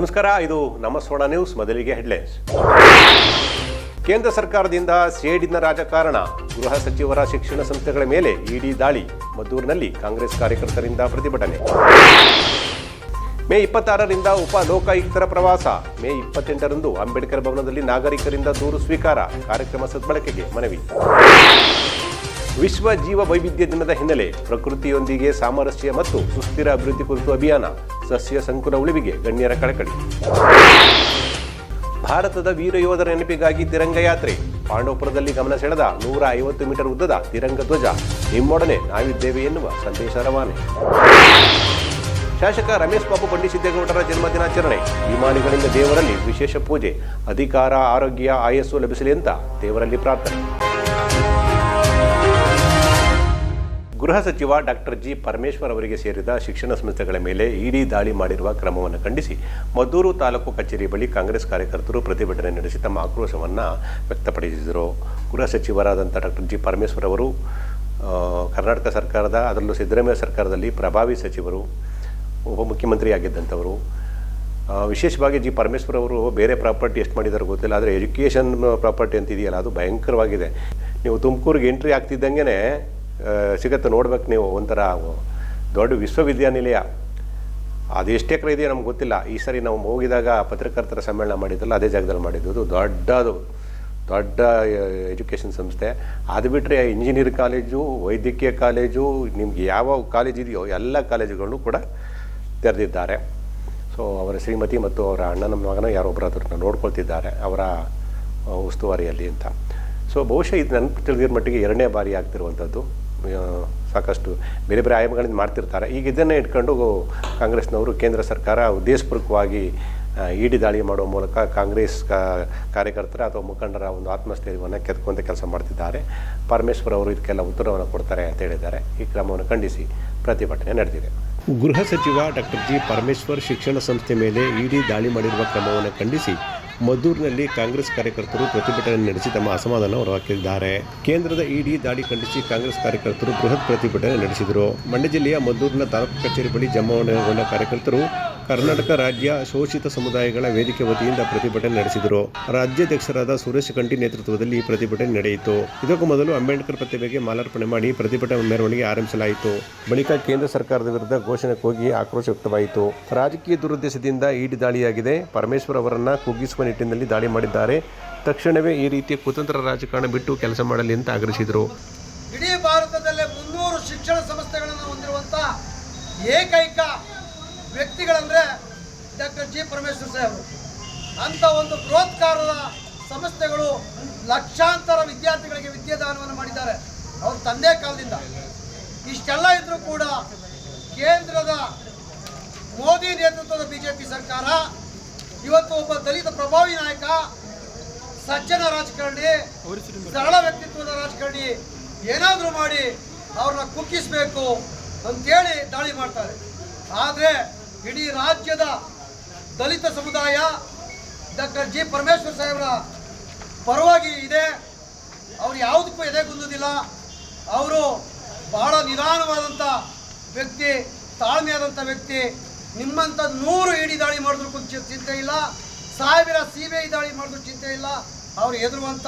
ನಮಸ್ಕಾರ, ಇದು ನಮ್ಮ ಸೋಣ ನ್ಯೂಸ್, ಮೊದಲಿಗೆ ಹೆಡ್ಲೈನ್ಸ್. ಕೇಂದ್ರ ಸರ್ಕಾರದಿಂದ ಸೇಡಿನ ರಾಜಕಾರಣ. ಗೃಹ ಸಚಿವರ ಶಿಕ್ಷಣ ಸಂಸ್ಥೆಗಳ ಮೇಲೆ ಇಡಿ ದಾಳಿ, ಮದ್ದೂರಿನಲ್ಲಿ ಕಾಂಗ್ರೆಸ್ ಕಾರ್ಯಕರ್ತರಿಂದ ಪ್ರತಿಭಟನೆ. ಮೇ ಇಪ್ಪತ್ತಾರರಿಂದ ಉಪ ಲೋಕಾಯುಕ್ತರ ಪ್ರವಾಸ. ಮೇ ಇಪ್ಪತ್ತೆಂಟರಂದು ಅಂಬೇಡ್ಕರ್ ಭವನದಲ್ಲಿ ನಾಗರಿಕರಿಂದ ದೂರು ಸ್ವೀಕಾರ. ಕಾರ್ಯಕ್ರಮ ಸದ್ಬಳಕೆಗೆ ಮನವಿ. ವಿಶ್ವ ಜೀವ ವೈವಿಧ್ಯ ದಿನದ ಹಿನ್ನೆಲೆ ಪ್ರಕೃತಿಯೊಂದಿಗೆ ಸಾಮರಸ್ಯ ಮತ್ತು ಸುಸ್ಥಿರ ಅಭಿವೃದ್ಧಿ ಕುರಿತು ಅಭಿಯಾನ ಸಸ್ಯ ಸಂಕುಲ ಉಳಿವಿಗೆ ಗಣ್ಯರ ಕಳಕಳಿ. ಭಾರತದ ವೀರ ಯೋಧರ ನೆನಪಿಗಾಗಿ ತಿರಂಗ ಯಾತ್ರೆ. ಪಾಂಡವಪುರದಲ್ಲಿ ಗಮನ ಸೆಳೆದ ನೂರ ಐವತ್ತು ಮೀಟರ್ ಉದ್ದದ ತಿರಂಗ ಧ್ವಜ. ನಿಮ್ಮೊಡನೆ ನಾವಿದ್ದೇವೆ ಎನ್ನುವ ಸಂದೇಶ ರವಾನೆ. ಶಾಸಕ ರಮೇಶ್ ಬಾಬು ಬಂಡಿಸಿದ್ದೇಗೌಡರ ಜನ್ಮದಿನಾಚರಣೆ ವಿಮಾನಿಗಳಿಂದ ದೇವರಲ್ಲಿ ವಿಶೇಷ ಪೂಜೆ. ಅಧಿಕಾರ, ಆರೋಗ್ಯ, ಆಯಸ್ಸು ಲಭಿಸಲಿ ಅಂತ ದೇವರಲ್ಲಿ ಪ್ರಾರ್ಥನೆ. ಗೃಹ ಸಚಿವ ಡಾಕ್ಟರ್ ಜಿ ಪರಮೇಶ್ವರ್ ಅವರಿಗೆ ಸೇರಿದ ಶಿಕ್ಷಣ ಸಂಸ್ಥೆಗಳ ಮೇಲೆ ಇಡಿ ದಾಳಿ ಮಾಡಿರುವ ಕ್ರಮವನ್ನು ಖಂಡಿಸಿ ಮದ್ದೂರು ತಾಲೂಕು ಕಚೇರಿ ಬಳಿ ಕಾಂಗ್ರೆಸ್ ಕಾರ್ಯಕರ್ತರು ಪ್ರತಿಭಟನೆ ನಡೆಸಿ ತಮ್ಮ ಆಕ್ರೋಶವನ್ನು ವ್ಯಕ್ತಪಡಿಸಿದರು. ಗೃಹ ಸಚಿವರಾದಂಥ ಡಾಕ್ಟರ್ ಜಿ ಪರಮೇಶ್ವರ್ ಅವರು ಕರ್ನಾಟಕ ಸರ್ಕಾರದ, ಅದರಲ್ಲೂ ಸಿದ್ದರಾಮಯ್ಯ ಸರ್ಕಾರದಲ್ಲಿ ಪ್ರಭಾವಿ ಸಚಿವರು ಉಪಮುಖ್ಯಮಂತ್ರಿಯಾಗಿದ್ದಂಥವರು ವಿಶೇಷವಾಗಿ ಜಿ ಪರಮೇಶ್ವರ್ ಅವರು ಬೇರೆ ಪ್ರಾಪರ್ಟಿ ಎಷ್ಟು ಮಾಡಿದಾರೋ ಗೊತ್ತಿಲ್ಲ, ಆದರೆ ಎಜುಕೇಷನ್ ಪ್ರಾಪರ್ಟಿ ಅಂತಿದೆಯಲ್ಲ, ಅದು ಭಯಂಕರವಾಗಿದೆ. ನೀವು ತುಮಕೂರಿಗೆ ಎಂಟ್ರಿ ಆಗ್ತಿದ್ದಂಗೆ ಸಿಗತ್ತೆ, ನೋಡ್ಬೇಕು ನೀವು ಒಂಥರ ದೊಡ್ಡ ವಿಶ್ವವಿದ್ಯಾನಿಲಯ. ಅದು ಎಷ್ಟು ಇದೆಯೋ ನಮ್ಗೆ ಗೊತ್ತಿಲ್ಲ. ಈ ಸರಿ ನಾವು ಹೋಗಿದಾಗ ಪತ್ರಕರ್ತರ ಸಮ್ಮೇಳನ ಮಾಡಿದ್ದಲ್ಲ, ಅದೇ ಜಾಗದಲ್ಲಿ ಮಾಡಿದ್ದು ದೊಡ್ಡದು, ದೊಡ್ಡ ಎಜುಕೇಷನ್ ಸಂಸ್ಥೆ. ಅದು ಬಿಟ್ಟರೆ ಇಂಜಿನಿಯರ್ ಕಾಲೇಜು, ವೈದ್ಯಕೀಯ ಕಾಲೇಜು, ನಿಮ್ಗೆ ಯಾವ ಕಾಲೇಜ್ ಇದೆಯೋ ಎಲ್ಲ ಕಾಲೇಜುಗಳನ್ನು ಕೂಡ ತೆರೆದಿದ್ದಾರೆ. ಸೊ ಅವರ ಶ್ರೀಮತಿ ಮತ್ತು ಅವರ ಅಣ್ಣನ ಮಗನ ಯಾರೊಬ್ಬರ ಅದನ್ನು ನೋಡ್ಕೊಳ್ತಿದ್ದಾರೆ ಅವರ ಉಸ್ತುವಾರಿಯಲ್ಲಿ ಅಂತ. ಸೊ ಬಹುಶಃ ಇದು ನನ್ನ ತಿಳಿದಿರೋ ಮಟ್ಟಿಗೆ ಎರಡನೇ ಬಾರಿ ಆಗ್ತಿರುವಂಥದ್ದು. ಸಾಕಷ್ಟು ಬೇರೆ ಬೇರೆ ಆಯಾಮಗಳಿಂದ ಮಾಡ್ತಿರ್ತಾರೆ. ಈಗ ಇದನ್ನೇ ಇಟ್ಕೊಂಡು ಕಾಂಗ್ರೆಸ್ನವರು ಕೇಂದ್ರ ಸರ್ಕಾರ ಉದ್ದೇಶಪೂರ್ವಕವಾಗಿ ಇಡಿ ದಾಳಿ ಮಾಡುವ ಮೂಲಕ ಕಾಂಗ್ರೆಸ್ ಕಾರ್ಯಕರ್ತರ ಅಥವಾ ಮುಖಂಡರ ಒಂದು ಆತ್ಮಸ್ಥೈರ್ಯವನ್ನು ಕೆತ್ಕೊಂತ ಕೆಲಸ ಮಾಡ್ತಿದ್ದಾರೆ. ಪರಮೇಶ್ವರ್ ಅವರು ಇದಕ್ಕೆಲ್ಲ ಉತ್ತರವನ್ನು ಕೊಡ್ತಾರೆ ಅಂತ ಹೇಳಿದ್ದಾರೆ. ಈ ಕ್ರಮವನ್ನು ಖಂಡಿಸಿ ಪ್ರತಿಭಟನೆ ನಡೆದಿದೆ. ಗೃಹ ಸಚಿವ ಡಾಕ್ಟರ್ ಜಿ ಪರಮೇಶ್ವರ್ ಶಿಕ್ಷಣ ಸಂಸ್ಥೆ ಮೇಲೆ ಇಡಿ ದಾಳಿ ಮಾಡಿರುವ ಕ್ರಮವನ್ನು ಖಂಡಿಸಿ ಮದ್ದೂರಿನಲ್ಲಿ ಕಾಂಗ್ರೆಸ್ ಕಾರ್ಯಕರ್ತರು ಪ್ರತಿಭಟನೆ ನಡೆಸಿ ತಮ್ಮ ಅಸಮಾಧಾನ ಹೊರಹಾಕಿದ್ದಾರೆ. ಕೇಂದ್ರದ ಇಡಿ ದಾಳಿ ಖಂಡಿಸಿ ಕಾಂಗ್ರೆಸ್ ಕಾರ್ಯಕರ್ತರು ಬೃಹತ್ ಪ್ರತಿಭಟನೆ ನಡೆಸಿದರು. ಮಂಡ್ಯ ಜಿಲ್ಲೆಯ ಮದ್ದೂರಿನ ತಾಲೂಕು ಕಚೇರಿ ಬಳಿ ಜಮಾವಣೆಗೊಂಡ ಕಾರ್ಯಕರ್ತರು ಕರ್ನಾಟಕ ರಾಜ್ಯ ಶೋಷಿತ ಸಮುದಾಯಗಳ ವೇದಿಕೆ ವತಿಯಿಂದ ಪ್ರತಿಭಟನೆ ನಡೆಸಿದರು. ರಾಜ್ಯಾಧ್ಯಕ್ಷರಾದ ಸುರೇಶ್ ಕಂಠಿ ನೇತೃತ್ವದಲ್ಲಿ ಪ್ರತಿಭಟನೆ ನಡೆಯಿತು. ಇದಕ್ಕೂ ಮೊದಲು ಅಂಬೇಡ್ಕರ್ ಪ್ರತಿಮೆಗೆ ಮಾಲಾರ್ಪಣೆ ಮಾಡಿ ಪ್ರತಿಭಟನೆ ಮೆರವಣಿಗೆ ಆರಂಭಿಸಲಾಯಿತು. ಬಳಿಕ ಕೇಂದ್ರ ಸರ್ಕಾರದ ವಿರುದ್ಧ ಘೋಷಣೆ ಕೂಗಿ ಆಕ್ರೋಶ ವ್ಯಕ್ತವಾಯಿತು. ರಾಜಕೀಯ ದುರುದ್ದೇಶದಿಂದ ಈಡಿ ದಾಳಿಯಾಗಿದೆ. ಪರಮೇಶ್ವರ್ ಅವರನ್ನ ಕುಗ್ಗಿಸುವ ನಿಟ್ಟಿನಲ್ಲಿ ದಾಳಿ ಮಾಡಿದ್ದಾರೆ. ತಕ್ಷಣವೇ ಈ ರೀತಿಯ ಕುತಂತ್ರ ರಾಜಕಾರಣ ಬಿಟ್ಟು ಕೆಲಸ ಮಾಡಲಿ ಅಂತ ಆಗ್ರಹಿಸಿದರು. ಇಡೀ ಭಾರತದಲ್ಲೇ ಮುನ್ನೂರು ಶಿಕ್ಷಣ ಸಂಸ್ಥೆಗಳನ್ನು ಹೊಂದಿರುವಂತಹ ಏಕೈಕ ವ್ಯಕ್ತಿಗಳಂದರೆ ಡಾಕ್ಟರ್ ಜಿ ಪರಮೇಶ್ವರ್ ಸಾಹೇಬರು ಅಂಥ ಒಂದು ಬೃಹತ್ಕಾರದ ಸಂಸ್ಥೆಗಳು ಲಕ್ಷಾಂತರ ವಿದ್ಯಾರ್ಥಿಗಳಿಗೆ ವಿದ್ಯಾದಾನವನ್ನು ಮಾಡಿದ್ದಾರೆ. ಅವ್ರ ತಂದೆ ಕಾಲದಿಂದ. ಇಷ್ಟೆಲ್ಲ ಇದ್ದರೂ ಕೂಡ ಕೇಂದ್ರದ ಮೋದಿ ನೇತೃತ್ವದ ಬಿ ಸರ್ಕಾರ ಇವತ್ತು ಒಬ್ಬ ದಲಿತ ಪ್ರಭಾವಿ ನಾಯಕ, ಸಜ್ಜನ ರಾಜಕಾರಣಿ, ಸರಳ ವ್ಯಕ್ತಿತ್ವದ ರಾಜಕಾರಣಿ ಏನಾದರೂ ಮಾಡಿ ಅವ್ರನ್ನ ಕುಗ್ಗಿಸ್ಬೇಕು ಅಂತೇಳಿ ದಾಳಿ ಮಾಡ್ತಾರೆ. ಆದರೆ ಇಡೀ ರಾಜ್ಯದ ದಲಿತ ಸಮುದಾಯ ಡಾಕ್ಟರ್ ಜಿ ಪರಮೇಶ್ವರ್ ಸಾಹೇಬರ ಪರವಾಗಿ ಇದೆ. ಅವ್ರು ಯಾವುದಕ್ಕೂ ಎದೆಗುಂದುವುದಿಲ್ಲ ಅವರು ಬಹಳ ನಿಧಾನವಾದಂಥ ವ್ಯಕ್ತಿ ತಾಳ್ಮೆಯಾದಂಥ ವ್ಯಕ್ತಿ. ನಿಮ್ಮಂಥ ನೂರು ಇಡಿ ದಾಳಿ ಮಾಡಿದ್ರು ಚಿಂತೆ ಇಲ್ಲ. ಸಾವಿರ ಸಿ ಬಿ ಐ ದಾಳಿ ಮಾಡಿದ್ರು ಚಿಂತೆ ಇಲ್ಲ. ಅವ್ರು ಹೆದರುವಂಥ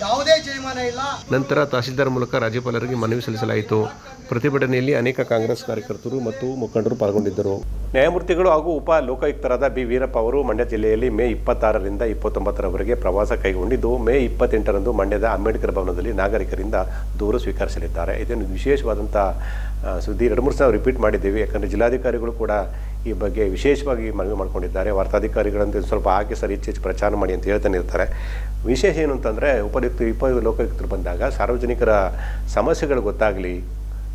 ಯಾವುದೇ ಜಯಮಾನ ಇಲ್ಲ. ನಂತರ ತಹಸೀಲ್ದಾರ್ ಮೂಲಕ ರಾಜ್ಯಪಾಲರಿಗೆ ಮನವಿ ಸಲ್ಲಿಸಲಾಯಿತು. ಪ್ರತಿಭಟನೆಯಲ್ಲಿ ಅನೇಕ ಕಾಂಗ್ರೆಸ್ ಕಾರ್ಯಕರ್ತರು ಮತ್ತು ಮುಖಂಡರು ಪಾಲ್ಗೊಂಡಿದ್ದರು. ನ್ಯಾಯಮೂರ್ತಿಗಳು ಹಾಗೂ ಉಪ ಲೋಕಾಯುಕ್ತರಾದ ಬಿ. ವೀರಪ್ಪ ಅವರು ಮಂಡ್ಯ ಜಿಲ್ಲೆಯಲ್ಲಿ ಮೇ ಇಪ್ಪತ್ತಾರರಿಂದ ಇಪ್ಪತ್ತೊಂಬತ್ತರವರೆಗೆ ಪ್ರವಾಸ ಕೈಗೊಂಡಿದ್ದು, ಮೇ ಇಪ್ಪತ್ತೆಂಟರಂದು ಮಂಡ್ಯದ ಅಂಬೇಡ್ಕರ್ ಭವನದಲ್ಲಿ ನಾಗರಿಕರಿಂದ ದೂರು ಸ್ವೀಕರಿಸಲಿದ್ದಾರೆ. ಇದನ್ನು ವಿಶೇಷವಾದಂಥ ಸುದ್ದಿ ಎರಡು ಮೂರು ಸಾವಿರ ರಿಪೀಟ್ ಮಾಡಿದ್ದೀವಿ. ಯಾಕಂದರೆ ಜಿಲ್ಲಾಧಿಕಾರಿಗಳು ಕೂಡ ಈ ಬಗ್ಗೆ ವಿಶೇಷವಾಗಿ ಮನವಿ ಮಾಡ್ಕೊಂಡಿದ್ದಾರೆ. ವಾರ್ತಾಧಿಕಾರಿಗಳಂತೆ ಸ್ವಲ್ಪ ಹಾಕಿ ಸರ್ ಹೆಚ್ಚು ಪ್ರಚಾರ ಮಾಡಿ ಅಂತ ಹೇಳ್ತಾನೆ ಇರ್ತಾರೆ. ವಿಶೇಷ ಏನು ಅಂತಂದರೆ ಉಪಯುಕ್ತ ಉಪ ಲೋಕಾಯುಕ್ತರು ಬಂದಾಗ ಸಾರ್ವಜನಿಕರ ಸಮಸ್ಯೆಗಳು ಗೊತ್ತಾಗಲಿ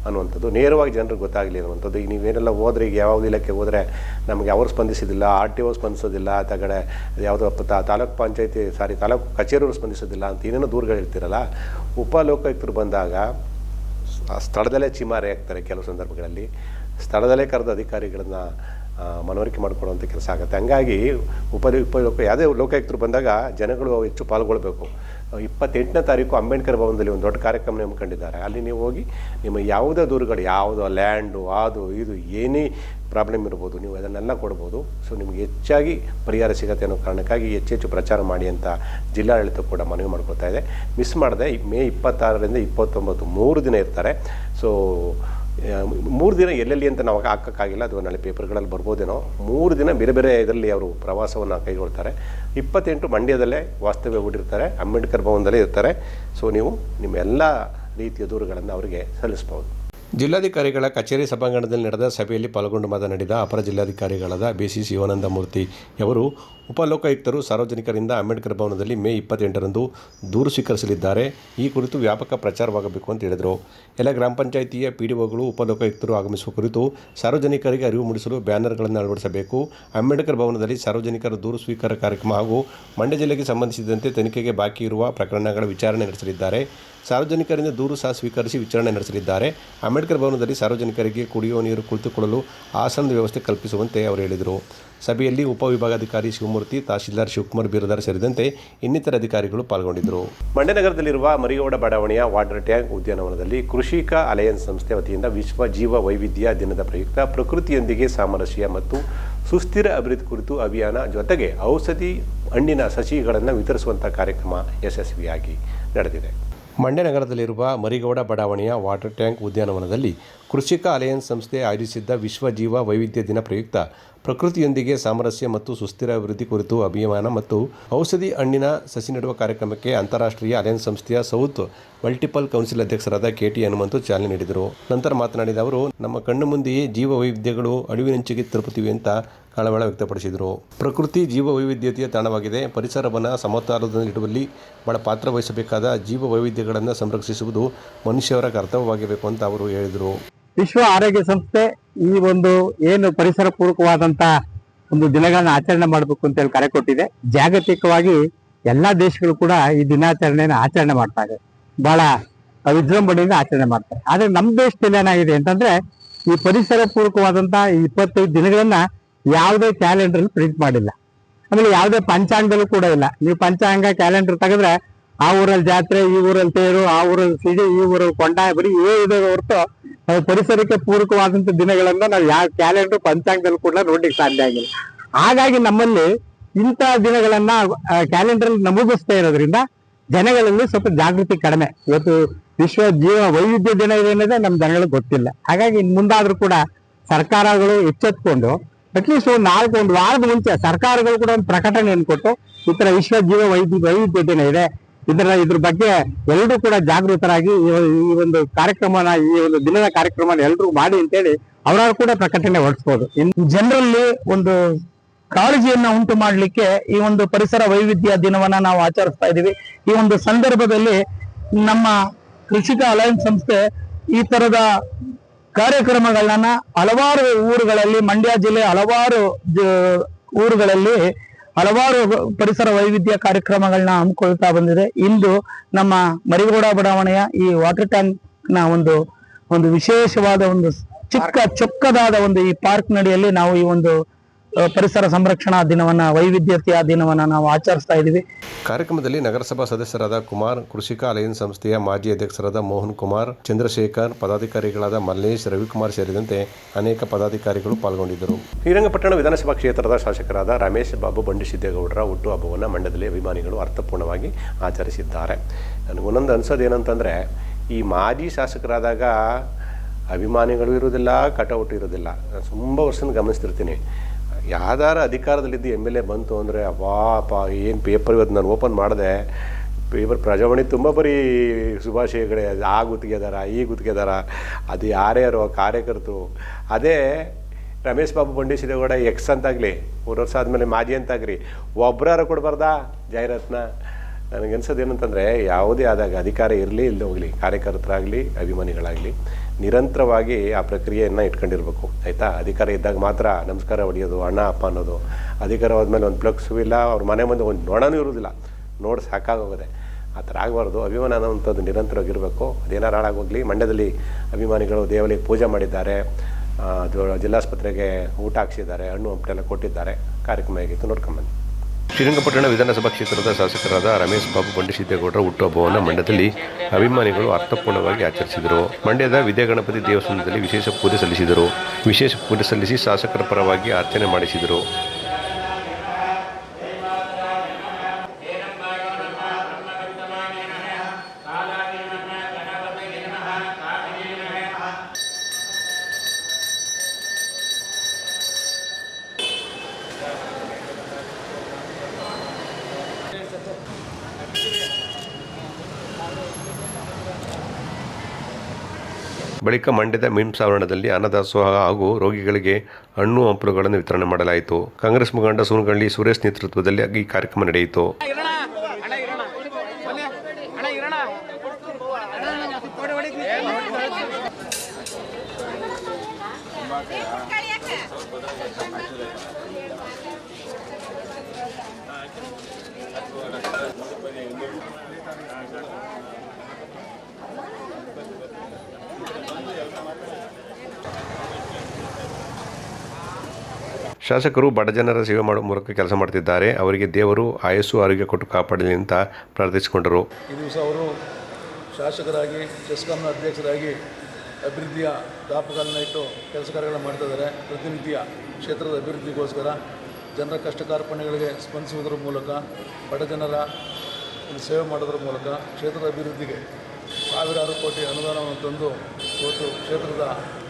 ಅನ್ನುವಂಥದ್ದು, ನೇರವಾಗಿ ಜನರಿಗೆ ಗೊತ್ತಾಗಲಿ ಅನ್ನುವಂಥದ್ದು ಈಗ ನೀವೇನೆಲ್ಲ ಹೋದ್ರೆ, ಈಗ ಯಾವುದು ಇಲಾಖೆ ಹೋದರೆ ನಮಗೆ ಅವರು ಸ್ಪಂದಿಸೋದಿಲ್ಲ, ಆರ್ ಟಿ ಒ ಸ್ಪಂದಿಸೋದಿಲ್ಲ ತಗಡೆ ಯಾವುದೋ ತಾಲೂಕು ಪಂಚಾಯತಿ, ಸಾರಿ ತಾಲೂಕು ಕಚೇರಿಯವರು ಸ್ಪಂದಿಸೋದಿಲ್ಲ ಅಂತ ಏನೇನೋ ದೂರುಗಳಿರ್ತೀರಲ್ಲ ಉಪ ಲೋಕಾಯುಕ್ತರು ಬಂದಾಗ ಆ ಸ್ಥಳದಲ್ಲೇ ಚಿಮಾರಿ ಆಗ್ತಾರೆ ಕೆಲವು ಸಂದರ್ಭಗಳಲ್ಲಿ. ಸ್ಥಳದಲ್ಲೇ ಕರೆದ ಅಧಿಕಾರಿಗಳನ್ನು ಮನವರಿಕೆ ಮಾಡಿಕೊಡುವಂಥ ಕೆಲಸ ಆಗುತ್ತೆ. ಹಂಗಾಗಿ ಉಪ ಉಪಲೋಕ ಯಾವುದೇ ಲೋಕಾಯುಕ್ತರು ಬಂದಾಗ ಜನಗಳು ಹೆಚ್ಚು ಪಾಲ್ಗೊಳ್ಬೇಕು. ಇಪ್ಪತ್ತೆಂಟನೇ ತಾರೀಕು ಅಂಬೇಡ್ಕರ್ ಭವನದಲ್ಲಿ ಒಂದು ದೊಡ್ಡ ಕಾರ್ಯಕ್ರಮ ಹಮ್ಮಿಕೊಂಡಿದ್ದಾರೆ ಅಲ್ಲಿ ನೀವು ಹೋಗಿ ನಿಮ್ಮ ಯಾವುದೇ ದೂರುಗಳು, ಯಾವುದೋ, ಲ್ಯಾಂಡು ಅದು ಇದು, ಏನೇ ಪ್ರಾಬ್ಲಮ್ ಇರ್ಬೋದು, ನೀವು ಅದನ್ನೆಲ್ಲ ಕೊಡ್ಬೋದು. ಸೊ, ನಿಮಗೆ ಹೆಚ್ಚಾಗಿ ಪರಿಹಾರ ಸಿಗತ್ತೆ ಅನ್ನೋ ಕಾರಣಕ್ಕಾಗಿ ಹೆಚ್ಚೆಚ್ಚು ಪ್ರಚಾರ ಮಾಡಿ ಅಂತ ಜಿಲ್ಲಾಡಳಿತ ಕೂಡ ಮನವಿ ಮಾಡ್ಕೊಳ್ತಾ ಇದೆ. ಮಿಸ್ ಮಾಡದೆ ಮೇ ಇಪ್ಪತ್ತಾರರಿಂದ ಇಪ್ಪತ್ತೊಂಬತ್ತು ಮೂರು ದಿನ ಇರ್ತಾರೆ. ಸೊ ಮೂರು ದಿನ ಎಲ್ಲೆಲ್ಲಿ ಅಂತ ನಾವು ಹಾಕೋಕ್ಕಾಗಿಲ್ಲ. ಅದು ನಾಳೆ ಪೇಪರ್ಗಳಲ್ಲಿ ಬರ್ಬೋದೇನೋ. ಮೂರು ದಿನ ಬೇರೆ ಬೇರೆ ಇದರಲ್ಲಿ ಅವರು ಪ್ರವಾಸವನ್ನು ಕೈಗೊಳ್ತಾರೆ. ಇಪ್ಪತ್ತೆಂಟು ಮಂಡ್ಯದಲ್ಲೇ ವಾಸ್ತವ್ಯ ಹೂಡಿರ್ತಾರೆ. ಅಂಬೇಡ್ಕರ್ ಭವನದಲ್ಲೇ ಇರ್ತಾರೆ. ಸೊ, ನೀವು ನಿಮ್ಮ ಎಲ್ಲ ರೀತಿಯ ದೂರುಗಳನ್ನು ಅವರಿಗೆ ಸಲ್ಲಿಸ್ಬೋದು. ಜಿಲ್ಲಾಧಿಕಾರಿಗಳ ಕಚೇರಿ ಸಭಾಂಗಣದಲ್ಲಿ ನಡೆದ ಸಭೆಯಲ್ಲಿ ಪಾಲ್ಗೊಂಡು ಮಾತನಾಡಿದ ಅಪರ ಜಿಲ್ಲಾಧಿಕಾರಿಗಳಾದ ಬಿ ಸಿ ಶಿವಾನಂದ ಮೂರ್ತಿ ಅವರು ಉಪಲೋಕಾಯುಕ್ತರು ಸಾರ್ವಜನಿಕರಿಂದ ಅಂಬೇಡ್ಕರ್ ಭವನದಲ್ಲಿ ಮೇ ಇಪ್ಪತ್ತೆಂಟರಂದು ದೂರು ಸ್ವೀಕರಿಸಲಿದ್ದಾರೆ. ಈ ಕುರಿತು ವ್ಯಾಪಕ ಪ್ರಚಾರವಾಗಬೇಕು ಅಂತ ಹೇಳಿದರು. ಎಲ್ಲ ಗ್ರಾಮ ಪಂಚಾಯಿತಿಯ ಪಿ ಡಿ ಒಗಳು ಉಪಲೋಕಾಯುಕ್ತರು ಆಗಮಿಸುವ ಕುರಿತು ಸಾರ್ವಜನಿಕರಿಗೆ ಅರಿವು ಮೂಡಿಸಲು ಬ್ಯಾನರ್ಗಳನ್ನು ಅಳವಡಿಸಬೇಕು. ಅಂಬೇಡ್ಕರ್ ಭವನದಲ್ಲಿ ಸಾರ್ವಜನಿಕರ ದೂರು ಸ್ವೀಕಾರ ಕಾರ್ಯಕ್ರಮ ಹಾಗೂ ಮಂಡ್ಯ ಜಿಲ್ಲೆಗೆ ಸಂಬಂಧಿಸಿದಂತೆ ತನಿಖೆಗೆ ಬಾಕಿ ಇರುವ ಪ್ರಕರಣಗಳ ವಿಚಾರಣೆ ನಡೆಸಲಿದ್ದಾರೆ. ಸಾರ್ವಜನಿಕರಿಂದ ದೂರು ಸಹ ಸ್ವೀಕರಿಸಿ ವಿಚಾರಣೆ ನಡೆಸಲಿದ್ದಾರೆ. ಅಂಬೇಡ್ಕರ್ ಭವನದಲ್ಲಿ ಸಾರ್ವಜನಿಕರಿಗೆ ಕುಡಿಯುವ ನೀರು ಕುಳಿತುಕೊಳ್ಳಲು ಆಸನದ ವ್ಯವಸ್ಥೆ ಕಲ್ಪಿಸುವಂತೆ ಅವರು ಹೇಳಿದರು. ಸಭೆಯಲ್ಲಿ ಉಪವಿಭಾಗಾಧಿಕಾರಿ ಶಿವಮೂರ್ತಿ, ತಹಶೀಲ್ದಾರ್ ಶಿವಕುಮಾರ್ ಬಿರದಾರ್ ಸೇರಿದಂತೆ ಇನ್ನಿತರ ಅಧಿಕಾರಿಗಳು ಪಾಲ್ಗೊಂಡಿದ್ದರು. ಮಂಡ್ಯನಗರದಲ್ಲಿರುವ ಮರಿಗೌಡ ಬಡಾವಣೆಯ ವಾಟರ್ ಟ್ಯಾಂಕ್ ಉದ್ಯಾನವನದಲ್ಲಿ ಕೃಷಿಕ ಅಲಯನ್ಸ್ ಸಂಸ್ಥೆ ವತಿಯಿಂದ ವಿಶ್ವ ಜೀವ ವೈವಿಧ್ಯ ದಿನದ ಪ್ರಯುಕ್ತ ಪ್ರಕೃತಿಯೊಂದಿಗೆ ಸಾಮರಸ್ಯ ಮತ್ತು ಸುಸ್ಥಿರ ಅಭಿವೃದ್ಧಿ ಕುರಿತು ಅಭಿಯಾನ ಜೊತೆಗೆ ಔಷಧಿ ಹಣ್ಣಿನ ಸಸಿಗಳನ್ನು ವಿತರಿಸುವಂಥ ಕಾರ್ಯಕ್ರಮ ಯಶಸ್ವಿಯಾಗಿ ನಡೆದಿದೆ. ಮಂಡ್ಯನಗರದಲ್ಲಿರುವ ಮರಿಗೌಡ ಬಡಾವಣೆಯ ವಾಟರ್ ಟ್ಯಾಂಕ್ ಉದ್ಯಾನವನದಲ್ಲಿ ಕೃಷಿಕ ಅಲಯನ್ಸ್ ಸಂಸ್ಥೆ ಆಯೋಜಿಸಿದ್ದ ವಿಶ್ವ ಜೀವ ವೈವಿಧ್ಯ ದಿನ ಪ್ರಯುಕ್ತ ಪ್ರಕೃತಿಯೊಂದಿಗೆ ಸಾಮರಸ್ಯ ಮತ್ತು ಸುಸ್ಥಿರ ಅಭಿವೃದ್ಧಿ ಕುರಿತು ಅಭಿಯಾನ ಮತ್ತು ಔಷಧಿ ಹಣ್ಣಿನ ಸಸಿ ನೆಡುವ ಕಾರ್ಯಕ್ರಮಕ್ಕೆ ಅಂತಾರಾಷ್ಟ್ರೀಯ ಅಲಯನ್ಸ್ ಸಂಸ್ಥೆಯ ಸೌತ್ ಮಲ್ಟಿಪಲ್ ಕೌನ್ಸಿಲ್ ಅಧ್ಯಕ್ಷರಾದ ಕೆ ಟಿ ಹನುಮಂತು ಚಾಲನೆ ನೀಡಿದರು. ನಂತರ ಮಾತನಾಡಿದ ಅವರು, ನಮ್ಮ ಕಣ್ಣು ಮುಂದೆಯೇ ಜೀವ ವೈವಿಧ್ಯಗಳು ಅಳಿವಿನಂಚಿಗೆ ತಲುಪುತ್ತಿವೆ ಅಂತ ಕಳವಳ ವ್ಯಕ್ತಪಡಿಸಿದರು. ಪ್ರಕೃತಿ ಜೀವ ವೈವಿಧ್ಯತೆಯ ತಾಣವಾಗಿದೆ ಪರಿಸರವನ್ನು ಸಮತೋಲನದಲ್ಲಿಡುವಲ್ಲಿ ಬಹಳ ಪಾತ್ರ ವಹಿಸಬೇಕಾದ ಜೀವ ವೈವಿಧ್ಯಗಳನ್ನು ಸಂರಕ್ಷಿಸುವುದು ಮನುಷ್ಯರ ಕರ್ತವ್ಯವಾಗಬೇಕು ಅಂತ ಅವರು ಹೇಳಿದರು. ವಿಶ್ವ ಆರೋಗ್ಯ ಸಂಸ್ಥೆ ಈ ಒಂದು ಏನು ಪರಿಸರ ಪೂರಕವಾದಂತ ಒಂದು ದಿನಗಳನ್ನ ಆಚರಣೆ ಮಾಡಬೇಕು ಅಂತ ಹೇಳಿ ಕರೆ ಕೊಟ್ಟಿದೆ. ಜಾಗತಿಕವಾಗಿ ಎಲ್ಲಾ ದೇಶಗಳು ಕೂಡ ಈ ದಿನಾಚರಣೆಯನ್ನು ಆಚರಣೆ ಮಾಡ್ತಾ ಇದೆ. ಬಹಳ ವಿಜೃಂಭಣೆಯಿಂದ ಆಚರಣೆ ಮಾಡ್ತಾರೆ ಆದ್ರೆ ನಮ್ಮ ದೇಶದಲ್ಲಿ ಏನಾಗಿದೆ ಅಂತಂದ್ರೆ ಈ ಪರಿಸರ ಪೂರಕವಾದಂತ ಇಪ್ಪತ್ತೈದು ದಿನಗಳನ್ನ ಯಾವುದೇ ಕ್ಯಾಲೆಂಡರ್ ಪ್ರಿಂಟ್ ಮಾಡಿಲ್ಲ. ಆಮೇಲೆ ಯಾವುದೇ ಪಂಚಾಂಗದಲ್ಲೂ ಕೂಡ ಇಲ್ಲ. ನೀವು ಪಂಚಾಂಗ ಕ್ಯಾಲೆಂಡರ್ ತೆಗೆದ್ರೆ ಆ ಊರಲ್ಲಿ ಜಾತ್ರೆ, ಈ ಊರಲ್ಲಿ ತೇರು, ಆ ಊರಲ್ಲಿ ಸಿಡಿ, ಈ ಊರಲ್ಲಿ ಕೊಂಡಾಯ ಬರೀ ಏ ಇದೆ ಹೊರತು ಪರಿಸರಕ್ಕೆ ಪೂರಕವಾದಂತ ದಿನಗಳನ್ನ ನಾವು ಯಾವ ಕ್ಯಾಲೆಂಡರ್ ಪಂಚಾಂಗದಲ್ಲಿ ಕೂಡ ನೋಡ್ಲಿಕ್ಕೆ ಸಾಧ್ಯ ಆಗಿಲ್ಲ. ಹಾಗಾಗಿ ನಮ್ಮಲ್ಲಿ ಇಂಥ ದಿನಗಳನ್ನ ಕ್ಯಾಲೆಂಡರ್ ನಮೂದಿಸ್ತಾ ಇರೋದ್ರಿಂದ ಜನಗಳಲ್ಲಿ ಸ್ವಲ್ಪ ಜಾಗೃತಿ ಕಡಿಮೆ. ಇವತ್ತು ವಿಶ್ವ ಜೀವ ವೈವಿಧ್ಯ ದಿನ ಇದೆ ಅನ್ನೋದೇ ನಮ್ಮ ಜನಗಳಿಗೆ ಗೊತ್ತಿಲ್ಲ. ಹಾಗಾಗಿ ಮುಂದಾದ್ರೂ ಕೂಡ ಸರ್ಕಾರಗಳು ಎಚ್ಚೆತ್ಕೊಂಡು ಅಟ್ಲೀಸ್ಟ್ ಒಂದು ನಾಲ್ಕು, ಒಂದು ವಾರದ ಮುಂಚೆ ಸರ್ಕಾರಗಳು ಕೂಡ ಒಂದು ಪ್ರಕಟಣೆಯನ್ನು ಕೊಟ್ಟು ಈ ತರ ವಿಶ್ವ ಜೀವ ವೈವಿಧ್ಯ ದಿನ ಇದೆ. ಇದರ ಇದ್ರ ಬಗ್ಗೆ ಎಲ್ಲರೂ ಕೂಡ ಜಾಗೃತರಾಗಿ ಈ ಒಂದು ಕಾರ್ಯಕ್ರಮನ, ಈ ಒಂದು ದಿನದ ಕಾರ್ಯಕ್ರಮನ ಎಲ್ಲರೂ ಮಾಡಿ ಅಂತೇಳಿ ಅವರಾರು ಕೂಡ ಪ್ರಕಟಣೆ ಹೊರಡಿಸ್ಬೋದು. ಜನರಲ್ಲಿ ಒಂದು ಕಾಳಜಿಯನ್ನ ಉಂಟು ಮಾಡಲಿಕ್ಕೆ ಈ ಒಂದು ಪರಿಸರ ವೈವಿಧ್ಯ ದಿನವನ್ನ ನಾವು ಆಚರಿಸ್ತಾ ಇದ್ದೀವಿ. ಈ ಒಂದು ಸಂದರ್ಭದಲ್ಲಿ ನಮ್ಮ ಕೃಷಿಕ ಅಲಯನ್ಸ್ ಸಂಸ್ಥೆ ಈ ತರದ ಕಾರ್ಯಕ್ರಮಗಳನ್ನ ಹಲವಾರು ಊರುಗಳಲ್ಲಿ, ಮಂಡ್ಯ ಜಿಲ್ಲೆ ಹಲವಾರು ಊರುಗಳಲ್ಲಿ ಹಲವಾರು ಪರಿಸರ ವೈವಿಧ್ಯ ಕಾರ್ಯಕ್ರಮಗಳನ್ನ ಹಮ್ಮಿಕೊಳ್ತಾ ಬಂದಿದೆ. ಇಂದು ನಮ್ಮ ಮರಿಗೌಡ ಬಡಾವಣೆಯ ಈ ವಾಟರ್ ಟ್ಯಾಂಕ್ನ ಒಂದು ಒಂದು ವಿಶೇಷವಾದ ಒಂದು ಚಿಕ್ಕ ಚೊಕ್ಕದಾದ ಒಂದು ಈ ಪಾರ್ಕ್ ನಡಿಯಲ್ಲಿ ನಾವು ಈ ಒಂದು ಪರಿಸರ ಸಂರಕ್ಷಣಾ ದಿನವನ್ನ ವೈವಿಧ್ಯತೆಯ ದಿನವನ್ನ ನಾವು ಆಚರಿಸ್ತಾ ಇದ್ದೀವಿ ಕಾರ್ಯಕ್ರಮದಲ್ಲಿ ನಗರಸಭಾ ಸದಸ್ಯರಾದ ಕುಮಾರ್ ಕೃಷಿಕ ಅಲಯನ್ಸ್ ಸಂಸ್ಥೆಯ ಮಾಜಿ ಅಧ್ಯಕ್ಷರಾದ ಮೋಹನ್ ಕುಮಾರ್ ಚಂದ್ರಶೇಖರ್ ಪದಾಧಿಕಾರಿಗಳಾದ ಮಲ್ಲೇಶ್ ರವಿಕುಮಾರ್ ಸೇರಿದಂತೆ ಅನೇಕ ಪದಾಧಿಕಾರಿಗಳು ಪಾಲ್ಗೊಂಡಿದ್ದರು. ಶ್ರೀರಂಗಪಟ್ಟಣ ವಿಧಾನಸಭಾ ಕ್ಷೇತ್ರದ ಶಾಸಕರಾದ ರಮೇಶ್ ಬಾಬು ಬಂಡಿಸಿದ್ದೇಗೌಡರ ಹುಟ್ಟುಹಬ್ಬವನ್ನು ಮಂಡ್ಯದಲ್ಲಿ ಅಭಿಮಾನಿಗಳು ಅರ್ಥಪೂರ್ಣವಾಗಿ ಆಚರಿಸಿದ್ದಾರೆ. ನನಗೆ ಒಂದೊಂದು ಅನ್ಸೋದು ಏನಂತಂದರೆ ಈ ಮಾಜಿ ಶಾಸಕರಾದಾಗ ಅಭಿಮಾನಿಗಳು ಇರೋದಿಲ್ಲ ಕಟೌಟ್ ಇರೋದಿಲ್ಲ ತುಂಬ ವರ್ಷನ ಗಮನಿಸ್ತಿರ್ತೀನಿ. ಯಾವ್ದಾರ ಅಧಿಕಾರದಲ್ಲಿದ್ದು ಎಂ ಎಲ್ ಎ ಬಂತು ಅಂದರೆ ಅಪ್ಪ ಏನು ಪೇಪರ್ ಇವತ್ತು ನಾನು ಓಪನ್ ಮಾಡಿದೆ. ಪೇಪರ್ ಪ್ರಜಾವಾಣಿ ತುಂಬ ಬರೀ ಶುಭಾಶಯಗಳೇ ಆ ಗುತ್ತಿಗೆದಾರ ಈ ಗುತ್ತಿಗೆದಾರ ಅದು ಯಾರ್ಯಾರೋ ಕಾರ್ಯಕರ್ತರು. ಅದೇ ರಮೇಶ್ ಬಾಬು ಬಂಡಿಸಿದೇಗೌಡ ಎಕ್ಸ್ ಅಂತಾಗಲಿ, ಮೂರು ವರ್ಷ ಆದಮೇಲೆ ಮಾಜಿ ಅಂತಾಗ್ರಿ ಒಬ್ಬರಾರು ಕೊಡಬಾರ್ದಾ ಜಾಹೀರಾತನ್ನ ನನಗನ್ಸೋದು ಏನಂತಂದರೆ, ಯಾವುದೇ ಆದಾಗ ಅಧಿಕಾರ ಇರಲಿ ಇಲ್ಲದೆ ಹೋಗಲಿ. ಕಾರ್ಯಕರ್ತರಾಗಲಿ, ಅಭಿಮಾನಿಗಳಾಗಲಿ. ನಿರಂತರವಾಗಿ ಆ ಪ್ರಕ್ರಿಯೆಯನ್ನು ಇಟ್ಕೊಂಡಿರ್ಬೇಕು, ಆಯಿತಾ? ಅಧಿಕಾರ ಇದ್ದಾಗ ಮಾತ್ರ ನಮಸ್ಕಾರ ಹೊಡೆಯೋದು, ಅಣ್ಣ, ಅಪ್ಪ ಅನ್ನೋದು. ಅಧಿಕಾರ ಹೋದ್ಮೇಲೆ ಒಂದು ಪ್ಲಕ್ಸು ಇಲ್ಲ, ಅವ್ರ ಮನೆ ಮುಂದೆ ಒಂದು ನೋಡನೂ ಇರೋದಿಲ್ಲ ನೋಡಿ ಸಾಕಾಗೋಗಿದೆ ಆ ಥರ ಆಗಬಾರ್ದು. ಅಭಿಮಾನ ಅನ್ನೋವಂಥದ್ದು ನಿರಂತರವಾಗಿರಬೇಕು. ಅದೇನಾರು ಹಾಳಾಗೋಗ್ಲಿ. ಮಂಡ್ಯದಲ್ಲಿ ಅಭಿಮಾನಿಗಳು ದೇವಲಿಗೆ ಪೂಜೆ ಮಾಡಿದ್ದಾರೆ. ಜಿಲ್ಲಾಸ್ಪತ್ರೆಗೆ ಊಟ ಹಾಕ್ಸಿದ್ದಾರೆ. ಹಣ್ಣು ಹಂಪಲೆಲ್ಲ ಕೊಟ್ಟಿದ್ದಾರೆ. ಕಾರ್ಯಕ್ರಮ ಹೇಗಿತ್ತು? ನೋಡ್ಕೊಂಬನ್ನಿ. ಶ್ರೀರಂಗಪಟ್ಟಣ ವಿಧಾನಸಭಾ ಕ್ಷೇತ್ರದ ಶಾಸಕರಾದ ರಮೇಶ್ ಬಾಬು ಬಂಡಿಸಿದ್ದೇಗೌಡರ ಹುಟ್ಟುಹಬ್ಬವನ್ನು ಮಂಡ್ಯದಲ್ಲಿ ಅಭಿಮಾನಿಗಳು ಅರ್ಥಪೂರ್ಣವಾಗಿ ಆಚರಿಸಿದರು. ಮಂಡ್ಯದ ವಿದ್ಯಾಗಣಪತಿ ದೇವಸ್ಥಾನದಲ್ಲಿ ವಿಶೇಷ ಪೂಜೆ ಸಲ್ಲಿಸಿದರು. ವಿಶೇಷ ಪೂಜೆ ಸಲ್ಲಿಸಿ ಶಾಸಕರ ಪರವಾಗಿ ಅರ್ಚನೆ ಮಾಡಿಸಿದರು. ಬಳಿಕ ಮಂಡ್ಯದ ಮಿಮ್ಸ್ ಆವರಣದಲ್ಲಿ ಅನ್ನದಾಸೋಹ ಹಾಗೂ ರೋಗಿಗಳಿಗೆ ಹಣ್ಣು ಹಂಪಲುಗಳನ್ನು ವಿತರಣೆ ಮಾಡಲಾಯಿತು. ಕಾಂಗ್ರೆಸ್ ಮುಖಂಡ ಸೋನಗಳ್ಳಿ ಸುರೇಶ್ ನೇತೃತ್ವದಲ್ಲಿ ಈ ಕಾರ್ಯಕ್ರಮ ನಡೆಯಿತು. ಶಾಸಕರು ಬಡಜನರ ಸೇವೆ ಮಾಡುವ ಮೂಲಕ ಕೆಲಸ ಮಾಡುತ್ತಿದ್ದಾರೆ ಅವರಿಗೆ ದೇವರು ಆಯಸ್ಸು, ಆರೋಗ್ಯ ಕೊಟ್ಟು ಕಾಪಾಡಲಿ ಅಂತ ಪ್ರಾರ್ಥಿಸಿಕೊಂಡರು. ಈ ದಿವಸ ಅವರು ಶಾಸಕರಾಗಿ ಚೆಸ್ಕಾಂನ ಅಧ್ಯಕ್ಷರಾಗಿ ಅಭಿವೃದ್ಧಿಯ ದಾಪುಗಳನ್ನ ಇಟ್ಟು ಕೆಲಸ ಕಾರ್ಯಗಳನ್ನು ಮಾಡ್ತಾ ಪ್ರತಿನಿತ್ಯ ಕ್ಷೇತ್ರದ ಅಭಿವೃದ್ಧಿಗೋಸ್ಕರ ಜನರ ಕಷ್ಟ ಕಾರ್ಪಣ್ಯಗಳಿಗೆ ಸ್ಪಂದಿಸುವುದರ ಮೂಲಕ, ಬಡ ಜನರ ಸೇವೆ ಮಾಡೋದ್ರ ಮೂಲಕ ಕ್ಷೇತ್ರದ ಅಭಿವೃದ್ಧಿಗೆ ಸಾವಿರಾರು ಕೋಟಿ ಅನುದಾನವನ್ನು ತಂದು ಇವತ್ತು ಕ್ಷೇತ್ರದ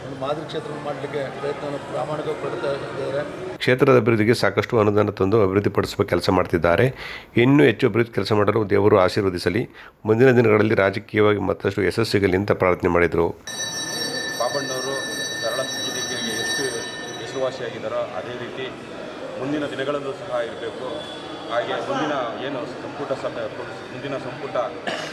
ಒಂದು ಮಾದರಿ ಕ್ಷೇತ್ರ ಮಾಡಲಿಕ್ಕೆ ಪ್ರಯತ್ನವನ್ನು ಪ್ರಾಮಾಣಿಕವಾಗಿ ಪಡ್ತಾ ಇದ್ದಾರೆ. ಕ್ಷೇತ್ರದ ಅಭಿವೃದ್ಧಿಗೆ ಸಾಕಷ್ಟು ಅನುದಾನ ತಂದು ಅಭಿವೃದ್ಧಿಪಡಿಸುವ ಕೆಲಸ ಮಾಡ್ತಿದ್ದಾರೆ. ಇನ್ನೂ ಹೆಚ್ಚು ಅಭಿವೃದ್ಧಿ ಕೆಲಸ ಮಾಡಲು ದೇವರು ಆಶೀರ್ವದಿಸಲಿ. ಮುಂದಿನ ದಿನಗಳಲ್ಲಿ ರಾಜಕೀಯವಾಗಿ ಮತ್ತಷ್ಟು ಯಶಸ್ಸು ಸಿಗಲಿ ಅಂತ ಪ್ರಾರ್ಥನೆ ಮಾಡಿದರು. ಪಾಪಣ್ಣವರು ಸರಳ ಸಂಗೀತಕ್ಕೆ ಎಷ್ಟು ಹೆಸರುವಾಸಿಯಾಗಿದ್ದಾರೋ ಅದೇ ರೀತಿ ಮುಂದಿನ ದಿನಗಳಲ್ಲೂ ಸಹ ಇರಬೇಕು. ಹಾಗೆ ಮುಂದಿನ ಏನು ಸಂಪುಟ ಸಭೆ ಮುಂದಿನ ಸಂಪುಟ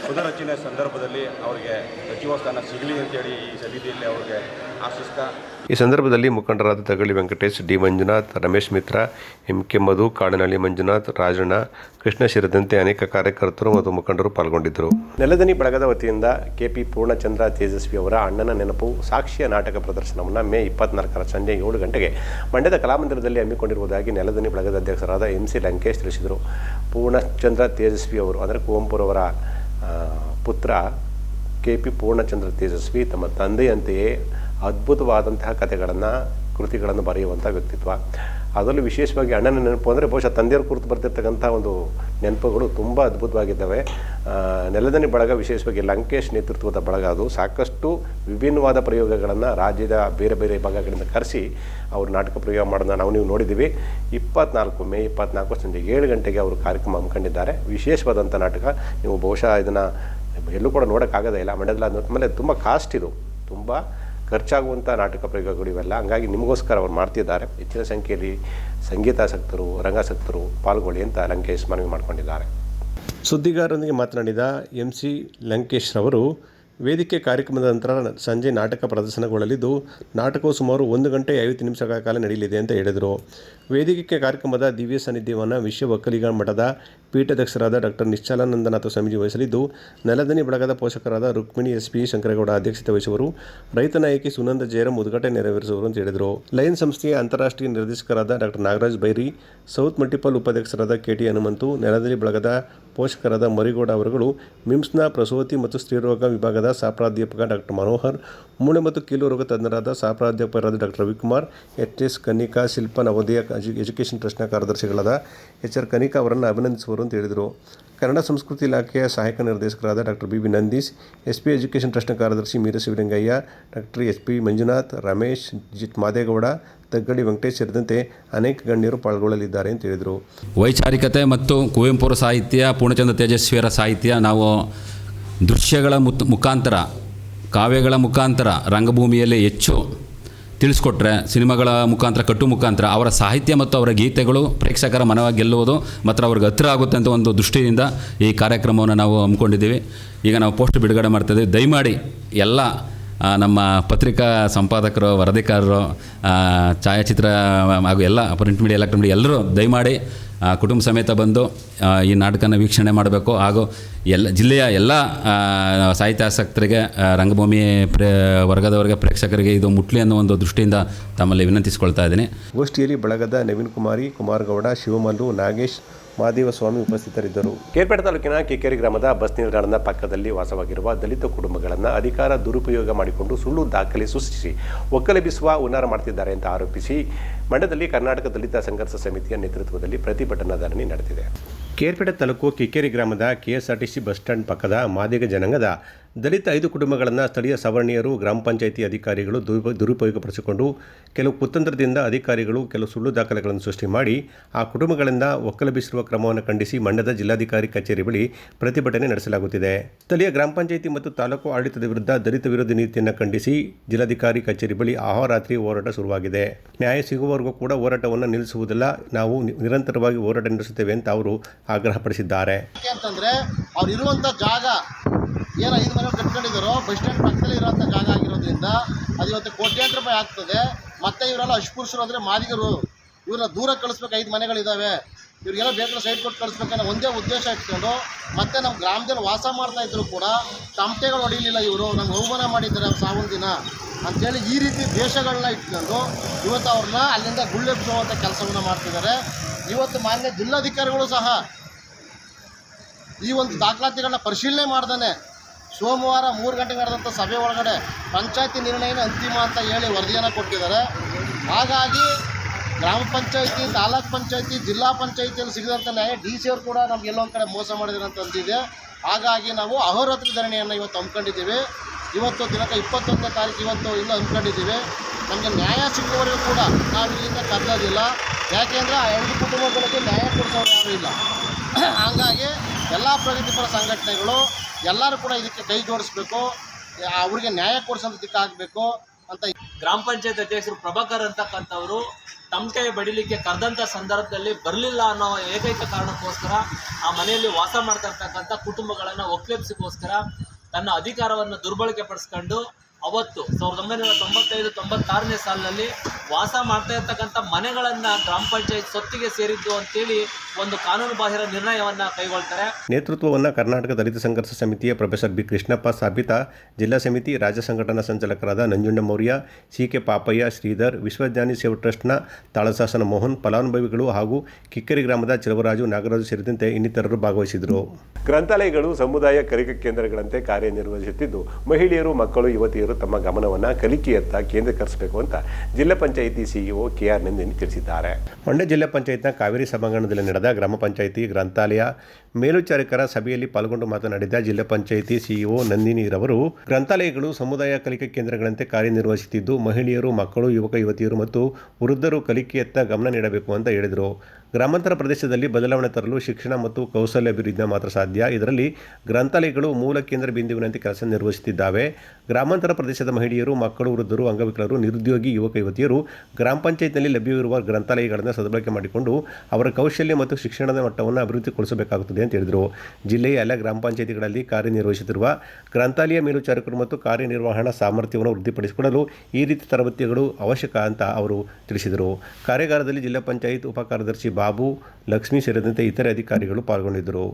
ಪುನರಚನೆ ಸಂದರ್ಭದಲ್ಲಿ ಅವರಿಗೆ ಸಚಿವ ಸ್ಥಾನ ಸಿಗಲಿ ಅಂತೇಳಿ ಈ ಸನ್ನಿಧಿಯಲ್ಲಿ ಅವ್ರಿಗೆ ಆಶಿಸ್ತಾ ಈ ಸಂದರ್ಭದಲ್ಲಿ ಮುಖಂಡರಾದ Tagali Venkatesh, D Manjunath, Ramesh Mitra, M K Madhu, Kadanahalli Manjunath, Rajanna, Krishna ಸೇರಿದಂತೆ ಅನೇಕ ಕಾರ್ಯಕರ್ತರು ಮತ್ತು ಮುಖಂಡರು ಪಾಲ್ಗೊಂಡಿದ್ದರು. ನೆಲದನಿ ಬಳಗದ ವತಿಯಿಂದ ಕೆಪಿ ಪೂರ್ಣಚಂದ್ರ ತೇಜಸ್ವಿ ಅವರ ಅಣ್ಣನ ನೆನಪು, ಸಾಕ್ಷಿಯ ನಾಟಕ ಪ್ರದರ್ಶನವನ್ನು ಮೇ ಇಪ್ಪತ್ನಾಲ್ಕರ ಸಂಜೆ ಏಳು ಗಂಟೆಗೆ ಮಂಡ್ಯದ ಕಲಾಮಂದಿರದಲ್ಲಿ ಹಮ್ಮಿಕೊಂಡಿರುವುದಾಗಿ ನೆಲದನಿ ಬಳಗದ ಅಧ್ಯಕ್ಷರಾದ ಎಂ ಸಿ ಲಂಕೇಶ್ ತಿಳಿಸಿದರು. ಪೂರ್ಣಚಂದ್ರ ತೇಜಸ್ವಿ ಅವರು, ಅಂದರೆ ಕುವೆಂಪುರವರ ಪುತ್ರ ಕೆ ಪಿ ಪೂರ್ಣಚಂದ್ರ ತೇಜಸ್ವಿ, ತಮ್ಮ ತಂದೆಯಂತೆಯೇ ಅದ್ಭುತವಾದಂತಹ ಕಥೆಗಳನ್ನು, ಕೃತಿಗಳನ್ನು ಬರೆಯುವಂಥ ವ್ಯಕ್ತಿತ್ವ. ಅದರಲ್ಲಿ ವಿಶೇಷವಾಗಿ ಅಣ್ಣನ ನೆನಪು ಅಂದರೆ ಬಹುಶಃ ತಂದೆಯವ್ರ ಕುರಿತು ಬರ್ತಿರ್ತಕ್ಕಂಥ ಒಂದು ನೆನಪುಗಳು ತುಂಬ ಅದ್ಭುತವಾಗಿದ್ದಾವೆ. ನೆಲದನಿ ಬಳಗ ವಿಶೇಷವಾಗಿ ಲಂಕೇಶ್ ನೇತೃತ್ವದ ಬಳಗ ಅದು. ಸಾಕಷ್ಟು ವಿಭಿನ್ನವಾದ ಪ್ರಯೋಗಗಳನ್ನು ರಾಜ್ಯದ ಬೇರೆ ಬೇರೆ ಭಾಗಗಳಿಂದ ಕರೆಸಿ ಅವರು ನಾಟಕ ಪ್ರಯೋಗ ಮಾಡೋದನ್ನ ನಾವು ನೀವು ನೋಡಿದ್ದೀವಿ. ಇಪ್ಪತ್ನಾಲ್ಕು, ಮೇ ಇಪ್ಪತ್ನಾಲ್ಕು ಸಂಜೆ ಏಳು ಗಂಟೆಗೆ ಅವರು ಕಾರ್ಯಕ್ರಮ ಹಮ್ಮಿಕೊಂಡಿದ್ದಾರೆ. ವಿಶೇಷವಾದಂಥ ನಾಟಕ. ನೀವು ಬಹುಶಃ ಇದನ್ನು ಎಲ್ಲೂ ಕೂಡ ನೋಡೋಕ್ಕಾಗೋದೇ ಇಲ್ಲ. ಮಂಡ್ಯದಲ್ಲಿ ಆಮೇಲೆ ತುಂಬ ಕಾಸ್ಟ್ ಇದು. ತುಂಬ ಖರ್ಚಾಗುವಂಥ ನಾಟಕ ಪ್ರಯೋಗಗಳು ಇವೆಲ್ಲ. ಹಂಗಾಗಿ ನಿಮಗೋಸ್ಕರ ಅವ್ರು ಮಾಡ್ತಿದ್ದಾರೆ. ಹೆಚ್ಚಿನ ಸಂಖ್ಯೆಯಲ್ಲಿ ಸಂಗೀತಾಸಕ್ತರು, ರಂಗಾಸಕ್ತರು ಪಾಲ್ಗೊಳ್ಳಿ ಅಂತ ಲಂಕೇಶ್ ಮನವಿ ಮಾಡಿಕೊಂಡಿದ್ದಾರೆ. ಸುದ್ದಿಗಾರರೊಂದಿಗೆ ಮಾತನಾಡಿದ ಎಂ ಸಿ ಲಂಕೇಶ್ ರವರು, ವೇದಿಕೆ ಕಾರ್ಯಕ್ರಮದ ನಂತರ ಸಂಜೆ ನಾಟಕ ಪ್ರದರ್ಶನಗೊಳ್ಳಲಿದ್ದು, ನಾಟಕವು ಸುಮಾರು ಒಂದು ಗಂಟೆ ಐವತ್ತು ನಿಮಿಷಗಳ ಕಾಲ ನಡೆಯಲಿದೆ ಅಂತ ಹೇಳಿದರು. ವೇದಿಕೆ ಕಾರ್ಯಕ್ರಮದ ದಿವ್ಯ ಸಾನ್ನಿಧ್ಯವನ್ನು ವಿಶ್ವ ಒಕ್ಕಲಿಗ ಮಠದ ಪೀಠಾಧ್ಯಕ್ಷರಾದ ಡಾಕ್ಟರ್ ನಿಶ್ಚಲಾನಂದನಾಥ ಸ್ವಾಮೀಜಿ ವಹಿಸಲಿದ್ದು, ನೆಲದನಿ ಬಳಗದ ಪೋಷಕರಾದ ರುಕ್ಮಿಣಿ ಎಸ್ ಪಿ ಶಂಕರಗೌಡ ಅಧ್ಯಕ್ಷತೆ ವಹಿಸುವರು. ರೈತ ನಾಯಕಿ ಸುನಂದ ಜಯರಾಮ್ ಉದ್ಘಾಟನೆ ನೆರವೇರಿಸುವರು ಅಂತ ಹೇಳಿದರು. ಲಯನ್ ಸಂಸ್ಥೆಯ ಅಂತಾರಾಷ್ಟ್ರೀಯ ನಿರ್ದೇಶಕರಾದ doctor Nagaraj Byri, south multiple ಉಪಾಧ್ಯಕ್ಷರಾದ ಕೆ ಟಿ ಹನುಮಂತು, ನೆಲದನಿ ಬಳಗದ ಪೋಷಕರಾದ ಮರಿಗೌಡ ಅವರುಗಳು, ಮಿಮ್ಸ್ನ ಪ್ರಸೂತಿ ಮತ್ತು ಸ್ತ್ರೀರೋಗ ವಿಭಾಗದ ಸಹಪ್ರಾಧ್ಯಾಪಕ ಡಾಕ್ಟರ್ ಮನೋಹರ್, ಮೂಳೆ ಮತ್ತು ಕೀಲು ರೋಗ ತಜ್ಞರಾದ ಸಹಪ್ರಾಧ್ಯಾಪಕರಾದ doctor Ravikumar, H S Kannika, Shilpa Navodaya ಎಜು- ಎಜುಕೇಷನ್ ಟ್ರಸ್ಟ್ನ ಕಾರ್ಯದರ್ಶಿಗಳಾದ ಎಚ್ ಆರ್ ಕನಿಕಾ ಅವರನ್ನು ಅಭಿನಂದಿಸುವರು ಅಂತ ಹೇಳಿದರು. ಕನ್ನಡ ಸಂಸ್ಕೃತಿ ಇಲಾಖೆಯ ಸಹಾಯಕ ನಿರ್ದೇಶಕರಾದ doctor B B Nandish S P education ಟ್ರಸ್ಟ್ನ ಕಾರ್ಯದರ್ಶಿ Meera Shivalingaiah, doctor S P Manjunath, Ramesh, Jith Madegowda, Thaggadi Venkatesh ಸೇರಿದಂತೆ ಅನೇಕ ಗಣ್ಯರು ಪಾಲ್ಗೊಳ್ಳಲಿದ್ದಾರೆ ಅಂತ ಹೇಳಿದರು. ವೈಚಾರಿಕತೆ ಮತ್ತು ಕುವೆಂಪುರ ಸಾಹಿತ್ಯ, ಪೂರ್ಣಚಂದ್ರ ತೇಜಸ್ವಿಯರ ಸಾಹಿತ್ಯ, ನಾವು ದೃಶ್ಯಗಳ ಮುಖಾಂತರ, ಕಾವ್ಯಗಳ ಮುಖಾಂತರ ರಂಗಭೂಮಿಯಲ್ಲಿ ಹೆಚ್ಚು ತಿಳಿಸ್ಕೊಟ್ರೆ, ಸಿನಿಮಾಗಳ ಮುಖಾಂತರ, ಕಟ್ಟು ಮುಖಾಂತರ ಅವರ ಸಾಹಿತ್ಯ ಮತ್ತು ಅವರ ಗೀತೆಗಳು ಪ್ರೇಕ್ಷಕರ ಮನವ ಗೆಲ್ಲುವುದು ಮತ್ತು ಅವ್ರಿಗೆ ಹತ್ತಿರ ಆಗುತ್ತೆ ಅಂತ ಒಂದು ದೃಷ್ಟಿಯಿಂದ ಈ ಕಾರ್ಯಕ್ರಮವನ್ನು ನಾವು ಹಮ್ಮಿಕೊಂಡಿದ್ದೀವಿ. ಈಗ ನಾವು ಪೋಸ್ಟ್ ಬಿಡುಗಡೆ ಮಾಡ್ತಿದ್ದೀವಿ. ದಯಮಾಡಿ ಎಲ್ಲ ನಮ್ಮ ಪತ್ರಿಕಾ ಸಂಪಾದಕರು, ವರದಿಕಾರರು ಛಾಯಾಚಿತ್ರ ಹಾಗೂ ಎಲ್ಲ ಪ್ರಿಂಟ್ ಮೀಡಿಯಾ ಎಲೆಕ್ಟ್ರಾನಿಕ್ ಮೀಡಿಯಾ ಎಲ್ಲರೂ ದಯಮಾಡಿ ಕುಟುಂಬ ಸಮೇತ ಬಂದು ಈ ನಾಟಕನ ವೀಕ್ಷಣೆ ಮಾಡಬೇಕು. ಹಾಗೂ ಎಲ್ಲ, ಜಿಲ್ಲೆಯ ಎಲ್ಲ ಸಾಹಿತ್ಯಾಸಕ್ತರಿಗೆ ರಂಗಭೂಮಿ ಪ್ರೇ, ವರ್ಗದವರಿಗೆ, ಪ್ರೇಕ್ಷಕರಿಗೆ ಇದು ಮುಟ್ಲಿ ಅನ್ನೋ ಒಂದು ದೃಷ್ಟಿಯಿಂದ ತಮ್ಮಲ್ಲಿ ವಿನಂತಿಸಿಕೊಳ್ತಾ ಇದ್ದೀನಿ. ಗೋಷ್ಠಿಯಲ್ಲಿ ಬಳಗದ ನವೀನ್ ಕುಮಾರಿ ಕುಮಾರ್ ಗೌಡ ಶಿವಮಲ್ಲು, ನಾಗೇಶ್ ಮಹಾದೇವ ಸ್ವಾಮಿ ಉಪಸ್ಥಿತರಿದ್ದರು. ಕೇರ್ಪೇಟೆ ತಾಲೂಕಿನ ಕೆಕೆರೆ ಗ್ರಾಮದ ಬಸ್ ನಿಲ್ದಾಣದ ಪಕ್ಕದಲ್ಲಿ ವಾಸವಾಗಿರುವ ದಲಿತ ಕುಟುಂಬಗಳನ್ನು ಅಧಿಕಾರ ದುರುಪಯೋಗ ಮಾಡಿಕೊಂಡು ಸುಳ್ಳು ದಾಖಲೆ ಸೃಷ್ಟಿಸಿ ಒಕ್ಕಲೆಬ್ಬಿಸುವ ಹುನ್ನಾರ ಮಾಡುತ್ತಿದ್ದಾರೆ ಅಂತ ಆರೋಪಿಸಿ ಮಂಡ್ಯದಲ್ಲಿ ಕರ್ನಾಟಕ ದಲಿತ ಸಂಘರ್ಷ ಸಮಿತಿಯ ನೇತೃತ್ವದಲ್ಲಿ ಪ್ರತಿಭಟನಾ ಧರಣಿ ನಡೆದಿದೆ. ಕೇರ್ಪೇಟೆ ತಾಲೂಕು ಕಿಕ್ಕೇರಿ ಗ್ರಾಮದ ಕೆಎಸ್ಆರ್ಟಿಸಿ ಬಸ್ ಸ್ಟ್ಯಾಂಡ್ ಪಕ್ಕದ ಮಾದಿಗ ಜನಾಂಗದ ದಲಿತ ಐದು ಕುಟುಂಬಗಳನ್ನು ಸ್ಥಳೀಯ ಸವರ್ಣೀಯರು, ಗ್ರಾಮ ಪಂಚಾಯಿತಿ ಅಧಿಕಾರಿಗಳು ದುರುಪ ದುರುಪಯೋಗಪಡಿಸಿಕೊಂಡು ಕೆಲವು ಕುತಂತ್ರದಿಂದ ಅಧಿಕಾರಿಗಳು ಕೆಲವು ಸುಳ್ಳು ದಾಖಲೆಗಳನ್ನು ಸೃಷ್ಟಿ ಮಾಡಿ, ಆ ಕುಟುಂಬಗಳಿಂದ ಒಕ್ಕಲಬಿಸಿರುವ ಕ್ರಮವನ್ನು ಖಂಡಿಸಿ ಮಂಡ್ಯದ ಜಿಲ್ಲಾಧಿಕಾರಿ ಕಚೇರಿ ಬಳಿ ಪ್ರತಿಭಟನೆ ನಡೆಸಲಾಗುತ್ತಿದೆ. ಸ್ಥಳೀಯ ಗ್ರಾಮ ಪಂಚಾಯಿತಿ ಮತ್ತು ತಾಲೂಕು ಆಡಳಿತದ ವಿರುದ್ಧ ದಲಿತ ವಿರೋಧಿ ನೀತಿಯನ್ನು ಖಂಡಿಸಿ ಜಿಲ್ಲಾಧಿಕಾರಿ ಕಚೇರಿ ಬಳಿ ಅಹೋರಾತ್ರಿ ಹೋರಾಟ ಶುರುವಾಗಿದೆ. ನ್ಯಾಯ ಸಿಗುವವರೆಗೂ ಕೂಡ ಹೋರಾಟವನ್ನು ನಿಲ್ಲಿಸುವುದಿಲ್ಲ, ನಾವು ನಿರಂತರವಾಗಿ ಹೋರಾಟ ನಡೆಸುತ್ತೇವೆ ಅಂತ ಅವರು ಆಗ್ರಹಪಡಿಸಿದ್ದಾರೆ. ಏನು ಐದು ಮನೆಗಳು ಕಟ್ಕೊಂಡಿದ್ದಾರೋ ಬಸ್ ಸ್ಟ್ಯಾಂಡ್ ಪಕ್ಕದಲ್ಲಿ ಇರುವಂತ ಜಾಗ ಆಗಿರೋದ್ರಿಂದ ಅದು ಇವತ್ತು ಕೋಟ್ಯಾಂತರ ರೂಪಾಯಿ ಆಗ್ತದೆ. ಮತ್ತೆ ಇವರೆಲ್ಲ ಅಶ್ಪುರುಷರು ಅಂದ್ರೆ ಮಾದಿಗರು. ಇವ್ರನ್ನ ದೂರ ಕಳಿಸ್ಬೇಕು, ಐದು ಮನೆಗಳಿದ್ದಾವೆ ಇವ್ರಿಗೆಲ್ಲ ಬೇಕಾದ್ರೆ ಸೈಡ್ ಕೊಟ್ಟು ಕಳಿಸ್ಬೇಕನ್ನೋ ಒಂದೇ ಉದ್ದೇಶ ಇಟ್ಕೊಂಡು, ಮತ್ತೆ ನಮ್ಮ ಗ್ರಾಮದಲ್ಲಿ ವಾಸ ಮಾಡ್ತಾ ಇದ್ರು ಕೂಡ ತಮಟೆಗಳು ಹೊಡಿಲಿಲ್ಲ ಇವರು. ನಮ್ಗೆ ಅವಮಾನ ಮಾಡಿದ್ದಾರೆ ಸಾವಿನ ದಿನ ಅಂತೇಳಿ ಈ ರೀತಿ ದೇಶಗಳನ್ನ ಇಟ್ಕೊಂಡು ಇವತ್ತು ಅವ್ರನ್ನ ಅಲ್ಲಿಂದ ಗುಳ್ಳೆಬ್ಸುವಂಥ ಕೆಲಸವನ್ನು ಮಾಡ್ತಿದ್ದಾರೆ. ಇವತ್ತು ಮಾನ್ಯ ಜಿಲ್ಲಾಧಿಕಾರಿಗಳು ಸಹ ಈ ಒಂದು ದಾಖಲಾತಿಗಳನ್ನ ಪರಿಶೀಲನೆ ಮಾಡ್ದಾನೆ. ಸೋಮವಾರ ಮೂರು ಗಂಟೆಗೆ ನಡೆದಂಥ ಸಭೆ ಒಳಗಡೆ ಪಂಚಾಯತಿ ನಿರ್ಣಯನ ಅಂತಿಮ ಅಂತ ಹೇಳಿ ವರದಿಯನ್ನು ಕೊಟ್ಟಿದ್ದಾರೆ. ಹಾಗಾಗಿ ಗ್ರಾಮ ಪಂಚಾಯತಿ, ತಾಲೂಕ್ ಪಂಚಾಯತಿ, ಜಿಲ್ಲಾ ಪಂಚಾಯತಿಯಲ್ಲಿ ಸಿಗದಂಥ ನ್ಯಾಯ ಡಿ ಸಿ ಅವರು ಕೂಡ ನಮ್ಗೆ ಎಲ್ಲೊಂದು ಕಡೆ ಮೋಸ ಮಾಡಿದ್ದಾರೆ ಅಂತ ಅಂದಿದೆ. ಹಾಗಾಗಿ ನಾವು ಅಹೋರಾತ್ರಿ ಧರಣಿಯನ್ನು ಇವತ್ತು ಹಮ್ಮಿಕೊಂಡಿದ್ದೀವಿ. ಇವತ್ತು ದಿನಾಂಕ ಇಪ್ಪತ್ತೊಂದನೇ ತಾರೀಕು ಇವತ್ತು ಇನ್ನು ಹಮ್ಮಿಕೊಂಡಿದ್ದೀವಿ. ನಮಗೆ ನ್ಯಾಯ ಸಿಗುವವರೆಗೂ ಕೂಡ ನಾವು ಇಲ್ಲಿಂದ ಕದಲೋದಿಲ್ಲ ಯಾಕೆಂದರೆ ಆ ಎರಡು ಕುಟುಂಬಗಳಿಗೆ ನ್ಯಾಯ ಕೊಡಿಸೋರು ಯಾರೂ ಇಲ್ಲ. ಹಾಗಾಗಿ ಎಲ್ಲ ಪ್ರಗತಿಪರ ಸಂಘಟನೆಗಳು ಎಲ್ಲರೂ ಕೂಡ ಇದಕ್ಕೆ ಕೈ ಜೋಡಿಸ್ಬೇಕು. ಅವ್ರಿಗೆ ನ್ಯಾಯ ಕೊಡಿಸೋದು ದಿಕ್ಕಾಗಬೇಕು ಅಂತ ಗ್ರಾಮ ಪಂಚಾಯತ್ ಅಧ್ಯಕ್ಷರು ಪ್ರಭಾಕರ್ ಅಂತಕ್ಕಂಥವರು ತಮಟೆ ಬಡಿಲಿಕ್ಕೆ ಕರೆದಂಥ ಸಂದರ್ಭದಲ್ಲಿ ಬರಲಿಲ್ಲ ಅನ್ನೋ ಏಕೈಕ ಕಾರಣಕ್ಕೋಸ್ಕರ ಆ ಮನೆಯಲ್ಲಿ ವಾಸ ಮಾಡ್ತಾ ಇರ್ತಕ್ಕಂಥ ಕುಟುಂಬಗಳನ್ನು ಒಕ್ಲೆಪ್ಸಿಗೋಸ್ಕರ ತನ್ನ ಅಧಿಕಾರವನ್ನು ದುರ್ಬಳಕೆ ಪಡಿಸ್ಕೊಂಡು ಅವತ್ತು ಸಾವಿರದ ಒಂಬೈನೂರ ತೊಂಬತ್ತೈದು ತೊಂಬತ್ತಾರನೇ ಸಾಲಿನಲ್ಲಿ ವಾಸ ಮಾಡ್ತಾ ಇರ್ತಕ್ಕಂಥ ಮನೆಗಳನ್ನು ಗ್ರಾಮ ಪಂಚಾಯತ್ ಸೊತ್ತಿಗೆ ಸೇರಿದ್ದು ಅಂತೇಳಿ ಒಂದು ಕಾನೂನು ಬಾಹಿರ ನಿರ್ಣಯವನ್ನು ಕೈಗೊಳ್ತಾರೆ. ನೇತೃತ್ವವನ್ನು ಕರ್ನಾಟಕ ದಲಿತ ಸಂಘರ್ಷ ಸಮಿತಿಯ ಪ್ರೊಫೆಸರ್ ಬಿ ಕೃಷ್ಣಪ್ಪ ಸಾಬಿತಾ ಜಿಲ್ಲಾ ಸಮಿತಿ ರಾಜ್ಯ ಸಂಘಟನಾ ಸಂಚಾಲಕರಾದ ನಂಜುಂಡ ಮೌರ್ಯ ಸಿ ಕೆ ಪಾಪಯ್ಯ ಶ್ರೀಧರ್ ವಿಶ್ವಜ್ಞಾನಿ ಸೇವಾ ಟ್ರಸ್ಟ್ನ ತಾಳಸಾಸನ ಮೋಹನ್ ಫಲಾನುಭವಿಗಳು ಹಾಗೂ ಕಿಕ್ಕರಿ ಗ್ರಾಮದ ಚಲವರಾಜು ನಾಗರಾಜು ಸೇರಿದಂತೆ ಇನ್ನಿತರರು ಭಾಗವಹಿಸಿದರು ಗ್ರಂಥಾಲಯಗಳು ಸಮುದಾಯ ಕಲಿಕಾ ಕೇಂದ್ರಗಳಂತೆ ಕಾರ್ಯನಿರ್ವಹಿಸುತ್ತಿದ್ದು ಮಹಿಳೆಯರು ಮಕ್ಕಳು ಯುವತಿಯರು ತಮ್ಮ ಗಮನವನ್ನು ಕಲಿಕೆಯತ್ತ ಕೇಂದ್ರೀಕರಿಸಬೇಕು ಅಂತ Zilla panchayat CEO K R Nandini ತಿಳಿಸಿದ್ದಾರೆ. ಮಂಡ್ಯ ಜಿಲ್ಲಾ ಪಂಚಾಯತ್ನ ಕಾವೇರಿ ಸಭಾಂಗಣದಲ್ಲಿ ನಡೆದ ಗ್ರಾಮ ಪಂಚಾಯಿತಿ ಗ್ರಂಥಾಲಯ ಮೇಲ್ವಿಚಾರಕರ ಸಭೆಯಲ್ಲಿ ಪಾಲ್ಗೊಂಡು ಮಾತನಾಡಿದ ಜಿಲ್ಲಾ ಪಂಚಾಯಿತಿ ಸಿಇಒ ನಂದಿನಿರವರು ಗ್ರಂಥಾಲಯಗಳು ಸಮುದಾಯ ಕಲಿಕಾ ಕೇಂದ್ರಗಳಂತೆ ಕಾರ್ಯನಿರ್ವಹಿಸುತ್ತಿದ್ದು, ಮಹಿಳೆಯರು, ಮಕ್ಕಳು, ಯುವಕ, ಯುವತಿಯರು ಮತ್ತು ವೃದ್ಧರು ಕಲಿಕೆಯತ್ತ ಗಮನ ನೀಡಬೇಕು ಅಂತ ಹೇಳಿದರು. ಗ್ರಾಮಾಂತರ ಪ್ರದೇಶದಲ್ಲಿ ಬದಲಾವಣೆ ತರಲು ಶಿಕ್ಷಣ ಮತ್ತು ಕೌಶಲ್ಯ ಅಭಿವೃದ್ಧಿ ಮಾತ್ರ ಸಾಧ್ಯ. ಇದರಲ್ಲಿ ಗ್ರಂಥಾಲಯಗಳು ಮೂಲ ಕೇಂದ್ರ ಬಿಂದುವಿನಂತೆ ಕೆಲಸ ನಿರ್ವಹಿಸುತ್ತಿದ್ದಾವೆ. ಗ್ರಾಮಾಂತರ ಪ್ರದೇಶದ ಮಹಿಳೆಯರು, ಮಕ್ಕಳು, ವೃದ್ಧರು, ಅಂಗವಿಕಲರು, ನಿರುದ್ಯೋಗಿ, ಯುವಕ, ಯುವತಿಯರು ಗ್ರಾಮ ಪಂಚಾಯತ್ನಲ್ಲಿ ಲಭ್ಯವಿರುವ ಗ್ರಂಥಾಲಯಗಳನ್ನು ಸದುಬಳಕೆ ಮಾಡಿಕೊಂಡು ಅವರ ಕೌಶಲ್ಯ ಮತ್ತು ಶಿಕ್ಷಣದ ಮಟ್ಟವನ್ನು ಅಭಿವೃದ್ಧಿಗೊಳಿಸಬೇಕಾಗುತ್ತದೆ. ಅಂತ ಹೇಳಿದರು. ಜಿಲ್ಲೆಯ ಎಲ್ಲ ಗ್ರಾಮ ಪಂಚಾಯಿತಿಗಳಲ್ಲಿ ಕಾರ್ಯನಿರ್ವಹಿಸುತ್ತಿರುವ ಗ್ರಂಥಾಲಯ ಮೇಲುಚಾರಕರು ಮತ್ತು ಕಾರ್ಯನಿರ್ವಹಣಾ ಸಾಮರ್ಥ್ಯವನ್ನು ವೃದ್ಧಿಪಡಿಸಿಕೊಳ್ಳಲು ಈ ರೀತಿ ತರಬೇತಿಗಳು ಅವಶ್ಯಕ ಅಂತ ಅವರು ತಿಳಿಸಿದರು. ಕಾರ್ಯಾಗಾರದಲ್ಲಿ ಜಿಲ್ಲಾ ಪಂಚಾಯತ್ ಉಪ ಕಾರ್ಯದರ್ಶಿ ಬಾಬು ಲಕ್ಷ್ಮೀ ಸೇರಿದಂತೆ ಇತರೆ ಅಧಿಕಾರಿಗಳು ಪಾಲ್ಗೊಂಡಿದ್ದರು.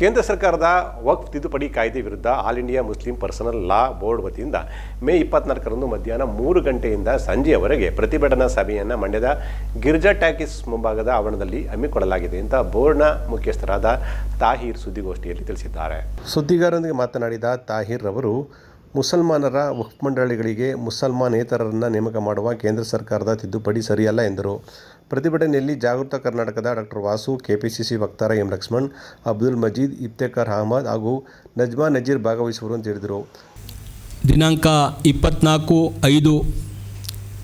ಕೇಂದ್ರ ಸರ್ಕಾರದ ವಕ್ಫ್ ತಿದ್ದುಪಡಿ ಕಾಯ್ದೆ ವಿರುದ್ಧ All India Muslim personal law board ವತಿಯಿಂದ ಮೇ ಇಪ್ಪತ್ನಾಲ್ಕರಂದು ಮಧ್ಯಾಹ್ನ ಮೂರು ಗಂಟೆಯಿಂದ ಸಂಜೆಯವರೆಗೆ ಪ್ರತಿಭಟನಾ ಸಭೆಯನ್ನು ಮಂಡ್ಯದ ಗಿರ್ಜಾ ಟ್ಯಾಕಿಸ್ ಮುಂಭಾಗದ ಆವರಣದಲ್ಲಿ ಹಮ್ಮಿಕೊಳ್ಳಲಾಗಿದೆ ಅಂತ ಬೋರ್ಡ್ನ ಮುಖ್ಯಸ್ಥರಾದ ತಾಹಿರ್ ಸುದ್ದಿಗೋಷ್ಠಿಯಲ್ಲಿ ತಿಳಿಸಿದ್ದಾರೆ. ಸುದ್ದಿಗಾರರೊಂದಿಗೆ ಮಾತನಾಡಿದ ತಾಹೀರ್ ಅವರು ಮುಸಲ್ಮಾನರ ವಕ್ಫ್ ಮಂಡಳಿಗಳಿಗೆ ಮುಸಲ್ಮಾನೇತರರನ್ನು ನೇಮಕ ಮಾಡುವ ಕೇಂದ್ರ ಸರ್ಕಾರದ ತಿದ್ದುಪಡಿ ಸರಿಯಲ್ಲ ಎಂದರು. ಪ್ರತಿಭಟನೆಯಲ್ಲಿ ಜಾಗೃತ ಕರ್ನಾಟಕದ ಡಾಕ್ಟರ್ ವಾಸು ಕೆಪಿಸಿಸಿ ವಕ್ತಾರ ಎಂ ಲಕ್ಷ್ಮಣ್ ಅಬ್ದುಲ್ ಮಜೀದ್ ಇಫ್ತೆಖಾರ್ ಅಹಮದ್ ಹಾಗೂ ನಜ್ಮಾ ನಜೀರ್ ಭಾಗವಹಿಸುವರು ಅಂತ ಹೇಳಿದರು. ದಿನಾಂಕ ಇಪ್ಪತ್ನಾಲ್ಕು ಐದು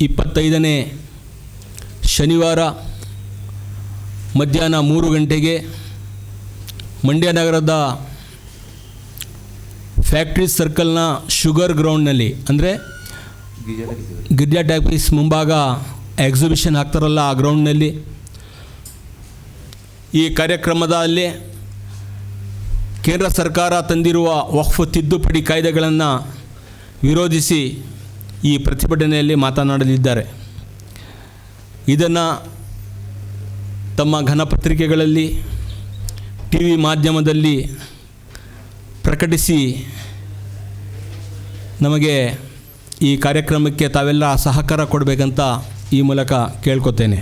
ಇಪ್ಪತ್ತೈದನೇ ಶನಿವಾರ ಮಧ್ಯಾಹ್ನ ಮೂರು ಗಂಟೆಗೆ ಮಂಡ್ಯ ನಗರದ ಫ್ಯಾಕ್ಟ್ರಿ ಸರ್ಕಲ್ನ ಶುಗರ್ ಗ್ರೌಂಡ್ನಲ್ಲಿ ಅಂದರೆ ಗಿರ್ಜಾ ಟ್ಯಾಕ್ಸ್ ಮುಂಭಾಗ ಎಕ್ಸಿಬಿಷನ್ ಹಾಕ್ತಾರಲ್ಲ ಆ ಗ್ರೌಂಡ್ನಲ್ಲಿ ಈ ಕಾರ್ಯಕ್ರಮದಲ್ಲಿ ಕೇಂದ್ರ ಸರ್ಕಾರ ತಂದಿರುವ ವಕ್ಫ್ ತಿದ್ದುಪಡಿ ಕಾಯ್ದೆಗಳನ್ನು ವಿರೋಧಿಸಿ ಈ ಪ್ರತಿಭಟನೆಯಲ್ಲಿ ಮಾತನಾಡಲಿದ್ದಾರೆ. ಇದನ್ನು ತಮ್ಮ ಘನಪತ್ರಿಕೆಗಳಲ್ಲಿ ಟಿ ವಿ ಮಾಧ್ಯಮದಲ್ಲಿ ಪ್ರಕಟಿಸಿ ನಮಗೆ ಈ ಕಾರ್ಯಕ್ರಮಕ್ಕೆ ತಾವೆಲ್ಲ ಸಹಕಾರ ಕೊಡಬೇಕಂತ ಈ ಮೂಲಕ ಕೇಳ್ಕೊತೇನೆ.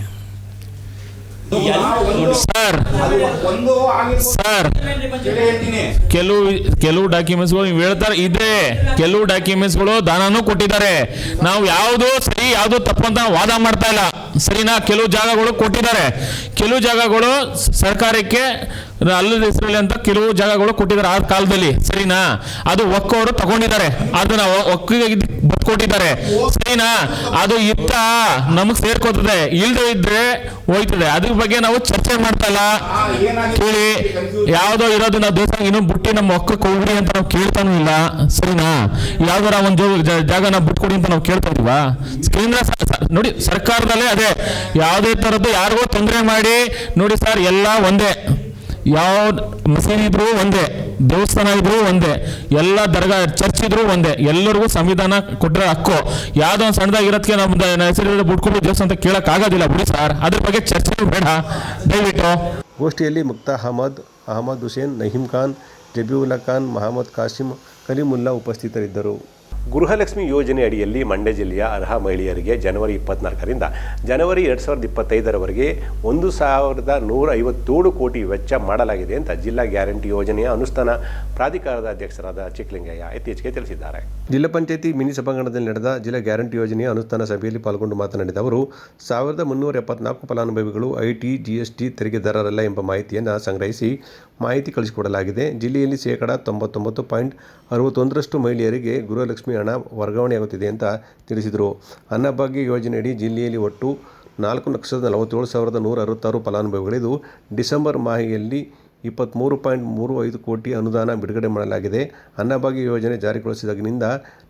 ಸರ್ ಸರ್ ಕೆಲವು ಕೆಲವು ಡಾಕ್ಯುಮೆಂಟ್ಸ್ಗಳು ನೀವು ಹೇಳ್ತಾರೆ ಇದೆ. ಕೆಲವು ಡಾಕ್ಯುಮೆಂಟ್ಸ್ಗಳು ದಾನನೂ ಕೊಟ್ಟಿದ್ದಾರೆ. ನಾವು ಯಾವುದು ಸರಿ, ಯಾವುದು ತಪ್ಪು ಅಂತ ವಾದ ಮಾಡ್ತಾ ಇಲ್ಲ. ಸರಿನಾ? ಕೆಲವು ಜಾಗಗಳು ಕೊಟ್ಟಿದ್ದಾರೆ. ಕೆಲವು ಜಾಗಗಳು ಸರ್ಕಾರಕ್ಕೆ ಅಲ್ಲದ ಹೆಸರಲ್ಲಿ ಅಂತ ಕೆಲವು ಜಾಗಗಳು ಕೊಟ್ಟಿದ್ದಾರೆ ಆ ಕಾಲದಲ್ಲಿ. ಸರಿನಾ? ಅದು ಒಕ್ಕವರು ತಗೊಂಡಿದ್ದಾರೆ. ಅದನ್ನ ಒಕ್ಕಿಗೆ ಕೊಟ್ಟಿದ್ದಾರೆ ಸರಿನಾ? ಅದು ಇತ್ತ ನಮಗ್ ಸೇರ್ಕೋತದೆ. ಇಲ್ದೇ ಇದ್ರೆ ಹೋಯ್ತದೆ. ಅದ್ರ ಬಗ್ಗೆ ನಾವು ಚರ್ಚೆ ಮಾಡ್ತಲ್ಲ. ಕೇಳಿ. ಯಾವ್ದೋ ಇರೋದು ನಾವು ದೇವಸ್ಥಾನ ಇನ್ನೂ ಬುಟ್ಟಿ ನಮ್ಮ ಒಕ್ಕಕ್ಕೆ ಹೋಗ್ರಿ ಅಂತ ನಾವು ಕೇಳ್ತಾನೂ ಇಲ್ಲ. ಸರಿನಾ? ಯಾವ್ದಾರ ಒಂದು ಜಾಗ ನಾವು ಬಿಟ್ಕೊಡಿ ಅಂತ ನಾವು ಕೇಳ್ತಾ ಇದೀವಾ ಕೇಂದ್ರ ನೋಡಿ ಸರ್ಕಾರದಲ್ಲೇ ಅದೇ. ಯಾವುದೇ ತರದ್ದು ಯಾರಿಗೋ ತೊಂದರೆ ಮಾಡಿ, ನೋಡಿ ಸರ್, ಎಲ್ಲ ಒಂದೇ. ಯಾವ ಮಸೀದಿ ಇದ್ರೂ ಒಂದೇ, ದೇವಸ್ಥಾನ ಇದ್ರೂ ಒಂದೇ, ಎಲ್ಲ ದರ್ಗಾ, ಚರ್ಚ್ ಇದ್ರೂ ಒಂದೇ, ಎಲ್ಲರಿಗೂ ಸಂವಿಧಾನ ಕೊಟ್ಟರೆ ಹಕ್ಕು. ಯಾವುದೋ ಒಂದು ಸಣ್ಣದಾಗಿರೋದಕ್ಕೆ ನಮ್ಮ ಹೆಸರು ಬಿಟ್ಕೊಂಡು ದೇವಸ್ಥಾನ ಅಂತ ಕೇಳಕ್ ಆಗೋದಿಲ್ಲ, ಬಿಡಿ ಸರ್. ಅದ್ರ ಬಗ್ಗೆ ಚರ್ಚೆ ಬೇಡ. ದಯವಿಟ್ಟು. ಗೋಷ್ಠಿಯಲ್ಲಿ ಮುಕ್ತಾ ಅಹಮದ್ ಅಹಮದ್ ಹುಸೇನ್, ನಹೀಂ ಖಾನ್, ಜಬೀವುಲ್ಲಾ ಖಾನ್, ಮಹಮ್ಮದ್ ಕಾಸಿಂ, ಕಲೀಮುಲ್ಲಾ ಉಪಸ್ಥಿತರಿದ್ದರು. ಗೃಹಲಕ್ಷ್ಮಿ ಯೋಜನೆ ಅಡಿಯಲ್ಲಿ ಮಂಡ್ಯ ಜಿಲ್ಲೆಯ ಅರ್ಹ ಮಹಿಳೆಯರಿಗೆ ಜನವರಿ ಇಪ್ಪತ್ನಾಲ್ಕರಿಂದ ಜನವರಿ ಎರಡು ಸಾವಿರದ ಇಪ್ಪತ್ತೈದರವರೆಗೆ ಒಂದು ಸಾವಿರದ ನೂರ ಐವತ್ತೇಳು ಕೋಟಿ ವೆಚ್ಚ ಮಾಡಲಾಗಿದೆ ಅಂತ ಜಿಲ್ಲಾ ಗ್ಯಾರಂಟಿ ಯೋಜನೆಯ ಅನುಷ್ಠಾನ ಪ್ರಾಧಿಕಾರದ ಅಧ್ಯಕ್ಷರಾದ ಚಿಕ್ಕಲಿಂಗಯ್ಯ ಇತ್ತೀಚೆಗೆ ತಿಳಿಸಿದ್ದಾರೆ. ಜಿಲ್ಲಾ ಪಂಚಾಯತಿ ಮಿನಿ ಸಭಾಂಗಣದಲ್ಲಿ ನಡೆದ ಜಿಲ್ಲಾ ಗ್ಯಾರಂಟಿ ಯೋಜನೆಯ ಅನುಷ್ಠಾನ ಸಭೆಯಲ್ಲಿ ಪಾಲ್ಗೊಂಡು ಮಾತನಾಡಿದ ಅವರು, ಸಾವಿರದ ಮುನ್ನೂರ ಎಪ್ಪತ್ನಾಲ್ಕು ಫಲಾನುಭವಿಗಳು ಐಟಿ ಜಿಎಸ್ಟಿ ತೆರಿಗೆದಾರರಲ್ಲ ಎಂಬ ಮಾಹಿತಿಯನ್ನು ಸಂಗ್ರಹಿಸಿ ಮಾಹಿತಿ ಕಳಿಸಿಕೊಡಲಾಗಿದೆ. ಜಿಲ್ಲೆಯಲ್ಲಿ ಶೇಕಡಾ ತೊಂಬತ್ತೊಂಬತ್ತು ಪಾಯಿಂಟ್ ಅರವತ್ತೊಂದರಷ್ಟು ಮಹಿಳೆಯರಿಗೆ ಗೃಹಲಕ್ಷ್ಮಿ ಹಣ ವರ್ಗಾವಣೆಯಾಗುತ್ತಿದೆ ಅಂತ ತಿಳಿಸಿದರು. ಅನ್ನಭಾಗ್ಯ ಯೋಜನೆಯಡಿ ಜಿಲ್ಲೆಯಲ್ಲಿ ಒಟ್ಟು ನಾಲ್ಕು ಲಕ್ಷದ ನಲವತ್ತೇಳು ಸಾವಿರದ ನೂರ ಅರವತ್ತಾರು ಫಲಾನುಭವಿಗಳಿದ್ದು, ಡಿಸೆಂಬರ್ ಮಾಹೆಯಲ್ಲಿ ಇಪ್ಪತ್ತ್ಮೂರು ಪಾಯಿಂಟ್ ಮೂರು ಐದು ಕೋಟಿ ಅನುದಾನ ಬಿಡುಗಡೆ ಮಾಡಲಾಗಿದೆ. ಅನ್ನಭಾಗ್ಯ ಯೋಜನೆ ಜಾರಿಗೊಳಿಸಿದಾಗಿನಿಂದ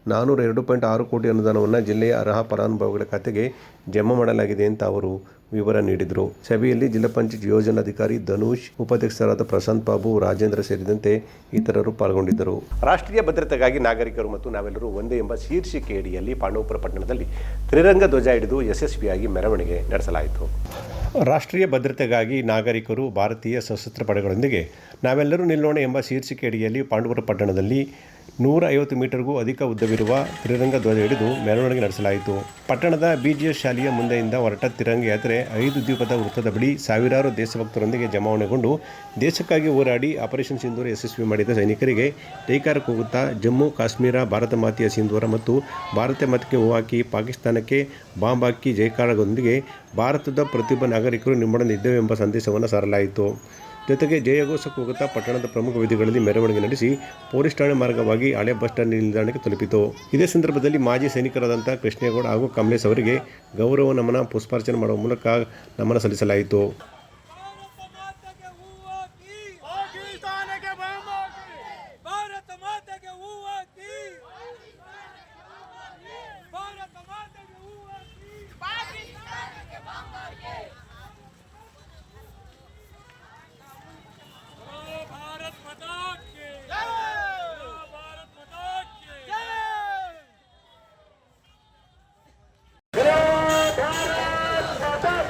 ನಾನ್ನೂರ ಎರಡು ಪಾಯಿಂಟ್ ಆರು ಕೋಟಿ ಅನುದಾನವನ್ನು ಜಿಲ್ಲೆಯ ಅರ್ಹ ಫಲಾನುಭವಿಗಳ ಖಾತೆಗೆ ಜಮಾ ಮಾಡಲಾಗಿದೆ ಅಂತ ಅವರು ವಿವರ ನೀಡಿದರು. ಸಭೆಯಲ್ಲಿ ಜಿಲ್ಲಾ ಪಂಚಾಯತ್ ಯೋಜನಾಧಿಕಾರಿ ಧನುಷ್, ಉಪಾಧ್ಯಕ್ಷರಾದ ಪ್ರಶಾಂತ್ ಬಾಬು, ರಾಜೇಂದ್ರ ಸೇರಿದಂತೆ ಇತರರು ಪಾಲ್ಗೊಂಡಿದ್ದರು. ರಾಷ್ಟ್ರೀಯ ಭದ್ರತೆಗಾಗಿ ನಾಗರಿಕರು ಮತ್ತು ನಾವೆಲ್ಲರೂ ಒಂದೇ ಎಂಬ ಶೀರ್ಷಿಕೆ ಅಡಿಯಲ್ಲಿ ಪಾಂಡವಪುರ ಪಟ್ಟಣದಲ್ಲಿ ತ್ರಿರಂಗ ಧ್ವಜ ಹಿಡಿದು ಯಶಸ್ವಿಯಾಗಿ ಮೆರವಣಿಗೆ ನಡೆಸಲಾಯಿತು. ರಾಷ್ಟ್ರೀಯ ಭದ್ರತೆಗಾಗಿ ನಾಗರಿಕರು ಭಾರತೀಯ ಸಶಸ್ತ್ರ ಪಡೆಗಳೊಂದಿಗೆ ನಾವೆಲ್ಲರೂ ನಿಲ್ಲೋಣ ಎಂಬ ಶೀರ್ಷಿಕೆ ಅಡಿಯಲ್ಲಿ ಪಾಂಡವಪುರ ಪಟ್ಟಣದಲ್ಲಿ ನೂರ ಐವತ್ತು ಮೀಟರ್ಗೂ ಅಧಿಕ ಉದ್ದವಿರುವ ತ್ರಿರಂಗ ಧ್ವಜ ಹಿಡಿದು ಮೆರವಣಿಗೆ ನಡೆಸಲಾಯಿತು. ಪಟ್ಟಣದ ಬಿಜಿಎಸ್ ಶಾಲೆಯ ಮುಂದೆಯಿಂದ ಹೊರಟ ತಿರಂಗ ಯಾತ್ರೆ ಐದು ದ್ವೀಪದ ವೃತ್ತದ ಬಳಿ ಸಾವಿರಾರು ದೇಶಭಕ್ತರೊಂದಿಗೆ ಜಮಾವಣೆಗೊಂಡು ದೇಶಕ್ಕಾಗಿ ಹೋರಾಡಿ ಆಪರೇಷನ್ ಸಿಂಧೂರ ಯಶಸ್ವಿ ಮಾಡಿದ ಸೈನಿಕರಿಗೆ ಟೈಕಾರ ಕೂಗುತ್ತಾ ಜಮ್ಮು, ಕಾಶ್ಮೀರ, ಭಾರತ ಮಾತೆಯ ಸಿಂಧೂರ ಮತ್ತು ಭಾರತ ಮತಕ್ಕೆ ಹೂ ಹಾಕಿ ಪಾಕಿಸ್ತಾನಕ್ಕೆ ಬಾಂಬ್ ಹಾಕಿ ಜಯಕಾರದೊಂದಿಗೆ ಭಾರತದ ಪ್ರತಿಯೊಬ್ಬ ನಾಗರಿಕರು ನಿಮ್ಮೊಡನಿದ್ದೇವೆ ಎಂಬ ಸಂದೇಶವನ್ನು ಸಾರಲಾಯಿತು. ಜೊತೆಗೆ ಹೋಗುತ್ತಾ ಪಟ್ಟಣದ ಪ್ರಮುಖ ವಿಧಿಗಳಲ್ಲಿ ಮೆರವಣಿಗೆ ನಡೆಸಿ ಪೊಲೀಸ್ ಠಾಣೆ ಮಾರ್ಗವಾಗಿ ಹಳೆ ಬಸ್ ಸ್ಟ್ಯಾಂಡ್ ನಿಲ್ದಾಣಕ್ಕೆ ತಲುಪಿತು. ಇದೇ ಸಂದರ್ಭದಲ್ಲಿ ಮಾಜಿ ಸೈನಿಕರಾದಂಥ ಕೃಷ್ಣೇಗೌಡ ಹಾಗೂ ಕಮಲೇಶ್ ಅವರಿಗೆ ಗೌರವ ನಮನ ಪುಷ್ಪಾರ್ಚನೆ ಮಾಡುವ ಮೂಲಕ ನಮನ ಸಲ್ಲಿಸಲಾಯಿತು ಭಾರತ ಮಾತೆಗೆ ಹೂವು ಹಾಕಿ ಭಾರತ ಮಾತೆಗೆ ಹೂವು ಹಾಕಿ ಪಾಕಿಸ್ತಾನಕ್ಕೆ ಬಾಂಬ್ ಹಾಕಿ ಭಾರತ್ ಮಾತಾ ಕಿ ಭಾರತ್ ಮಾತಾ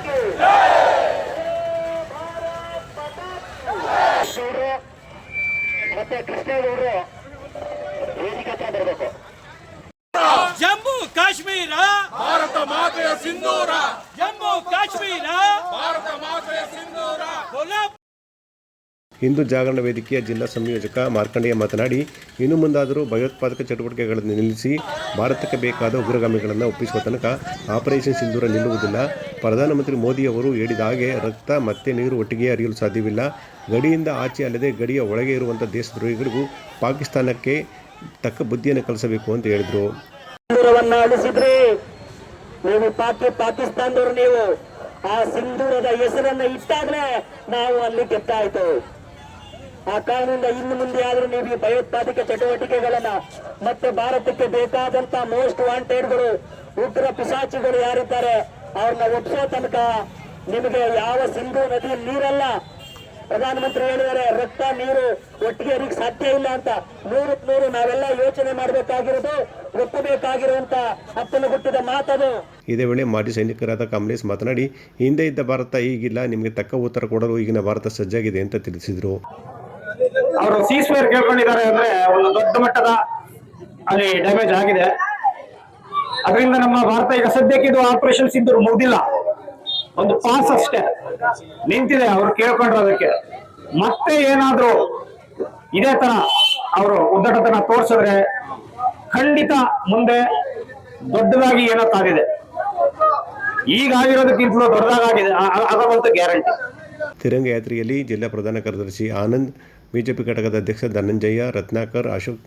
ಕಿ ಮತ್ತೆ ಕೃಷ್ಣೇಗೌಡರು ವೇದಿಕೆ ಹತ್ರ ಬರಬೇಕು ಜಮ್ಮು ಕಾಶ್ಮೀರ ಭಾರತ ಮಾತೆಯ ಸಿಂಧೂರ ಜಮ್ಮು ಕಾಶ್ಮೀರ ಭಾರತ ಮಾತೆಯ ಸಿಂಧೂರ ಕೊಲ್ಹಾಪುರ ಹಿಂದೂ ಜಾಗರಣ ವೇದಿಕೆಯ ಜಿಲ್ಲಾ ಸಂಯೋಜಕ ಮಾರ್ಕಂಡೇಯ ಮಾತನಾಡಿ, ಇನ್ನು ಮುಂದಾದರೂ ಭಯೋತ್ಪಾದಕ ಚಟುವಟಿಕೆಗಳನ್ನು ನಿಲ್ಲಿಸಿ ಭಾರತಕ್ಕೆ ಬೇಕಾದ ಉಗ್ರಗಾಮಿಗಳನ್ನು ಒಪ್ಪಿಸುವ ತನಕ ಆಪರೇಷನ್ ಸಿಂಧೂರ ನಿಲ್ಲುವುದಿಲ್ಲ. ಪ್ರಧಾನಮಂತ್ರಿ ಮೋದಿ ಅವರು ಹೇಳಿದ ಹಾಗೆ ರಕ್ತ ಮತ್ತೆ ನೀರು ಒಟ್ಟಿಗೆ ಹರಿಯಲು ಸಾಧ್ಯವಿಲ್ಲ. ಗಡಿಯಿಂದ ಆಚೆ ಅಲ್ಲದೆ ಗಡಿಯ ಒಳಗೆ ಇರುವಂಥ ದೇಶದ್ರೋಹಿಗಳಿಗೂ ಪಾಕಿಸ್ತಾನಕ್ಕೆ ತಕ್ಕ ಬುದ್ಧಿಯನ್ನು ಕಲಿಸಬೇಕು ಅಂತ ಹೇಳಿದರು. ನೀವು ಪಾಕಿ ಪಾಕಿಸ್ತಾನದವರು ನೀವು ಆ ಸಿಂಧೂರದ ಹೆಸರನ್ನ ಇಟ್ಟಾಗ್ಲೇ ನಾವು ಅಲ್ಲಿ ಗೆದ್ದಾಯ್ತು. ಆ ಕಾರಣದಿಂದ ಇನ್ನು ಮುಂದೆ ಆದರೂ ನೀವು ಈ ಭಯೋತ್ಪಾದಕ ಚಟುವಟಿಕೆಗಳನ್ನ ಮತ್ತೆ ಭಾರತಕ್ಕೆ ಬೇಕಾದಂತ ಮೋಸ್ಟ್ ವಾಂಟೆಡ್ಗಳು ಉಗ್ರ ಪಿಶಾಚಿಗಳು ಯಾರಿದ್ದಾರೆ, ಅವ್ರನ್ನ ಒಪ್ಸೋ ತನಕ ನಿಮಗೆ ಯಾವ ಸಿಂಧು ನದಿ ನೀರಲ್ಲ. ಪ್ರಧಾನಮಂತ್ರಿ ಹೇಳಿದರೆ ರಕ್ತ, ನೀರು ಒಟ್ಟಿಗೆ ಅದಕ್ಕೆ ಸಾಧ್ಯ ಇಲ್ಲ ಅಂತ. ನೂರಕ್ಕೆ ನೂರು ನಾವೆಲ್ಲ ಯೋಚನೆ ಮಾಡಬೇಕಾಗಿರೋದು, ಒಪ್ಪಬೇಕಾಗಿರುವಂತ ಅಪ್ಪನ ಹುಟ್ಟಿದ ಮಾತದು. ಇದೇ ವೇಳೆ ಮಾಜಿ ಸೈನಿಕರಾದ ಕಮಲೇಶ್ ಮಾತನಾಡಿ, ಹಿಂದೆ ಇದ್ದ ಭಾರತ ಈಗಿಲ್ಲ, ನಿಮಗೆ ತಕ್ಕ ಉತ್ತರ ಕೊಡಲು ಈಗಿನ ಭಾರತ ಸಜ್ಜಾಗಿದೆ ಅಂತ ತಿಳಿಸಿದರು. ಅವರು ಸೀಸ್ವೇರ್ ಕೇಳ್ಕೊಂಡಿದ್ದಾರೆ ಅಂದ್ರೆ ಒಂದು ದೊಡ್ಡ ಮಟ್ಟದ ಅಲ್ಲಿ ಡ್ಯಾಮೇಜ್ ಆಗಿದೆ. ಅದರಿಂದ ನಮ್ಮ ಭಾರತ ಈಗ ಸದ್ಯಕ್ಕೆ ಇದು ಆಪರೇಷನ್ ಸಿಂಧೂರ್ ಮುಗ್ದಿಲ್ಲ. ಒಂದು ಪಾಸ್ ಅಷ್ಟೇ. ನಿಂತಿದೆ ಅವ್ರು ಕೇಳ್ಕೊಂಡಿರೋದಕ್ಕೆ ಮತ್ತೆ ಏನಾದ್ರೂ ಇದೇ ತರ ಅವರು ಉದ್ದಟತನ ತೋರ್ಸಿದ್ರೆ ಖಂಡಿತ ಮುಂದೆ ದೊಡ್ಡದಾಗಿ ಏನೋ ತಾಗಿದೆ ಈಗ ಆಗಿರೋದಕ್ಕಿಂತಲೂ ದೊಡ್ಡದಾಗಿದೆ ಅದರಂತೂ ಗ್ಯಾರಂಟಿ ತಿರಂಗ ಯಾತ್ರೆಯಲ್ಲಿ ಜಿಲ್ಲಾ ಪ್ರಧಾನ ಕಾರ್ಯದರ್ಶಿ ಆನಂದ್ ಬಿಜೆಪಿ ಘಟಕದ ಅಧ್ಯಕ್ಷ ಧನಂಜಯ, ರತ್ನಾಕರ್, ಅಶೋಕ್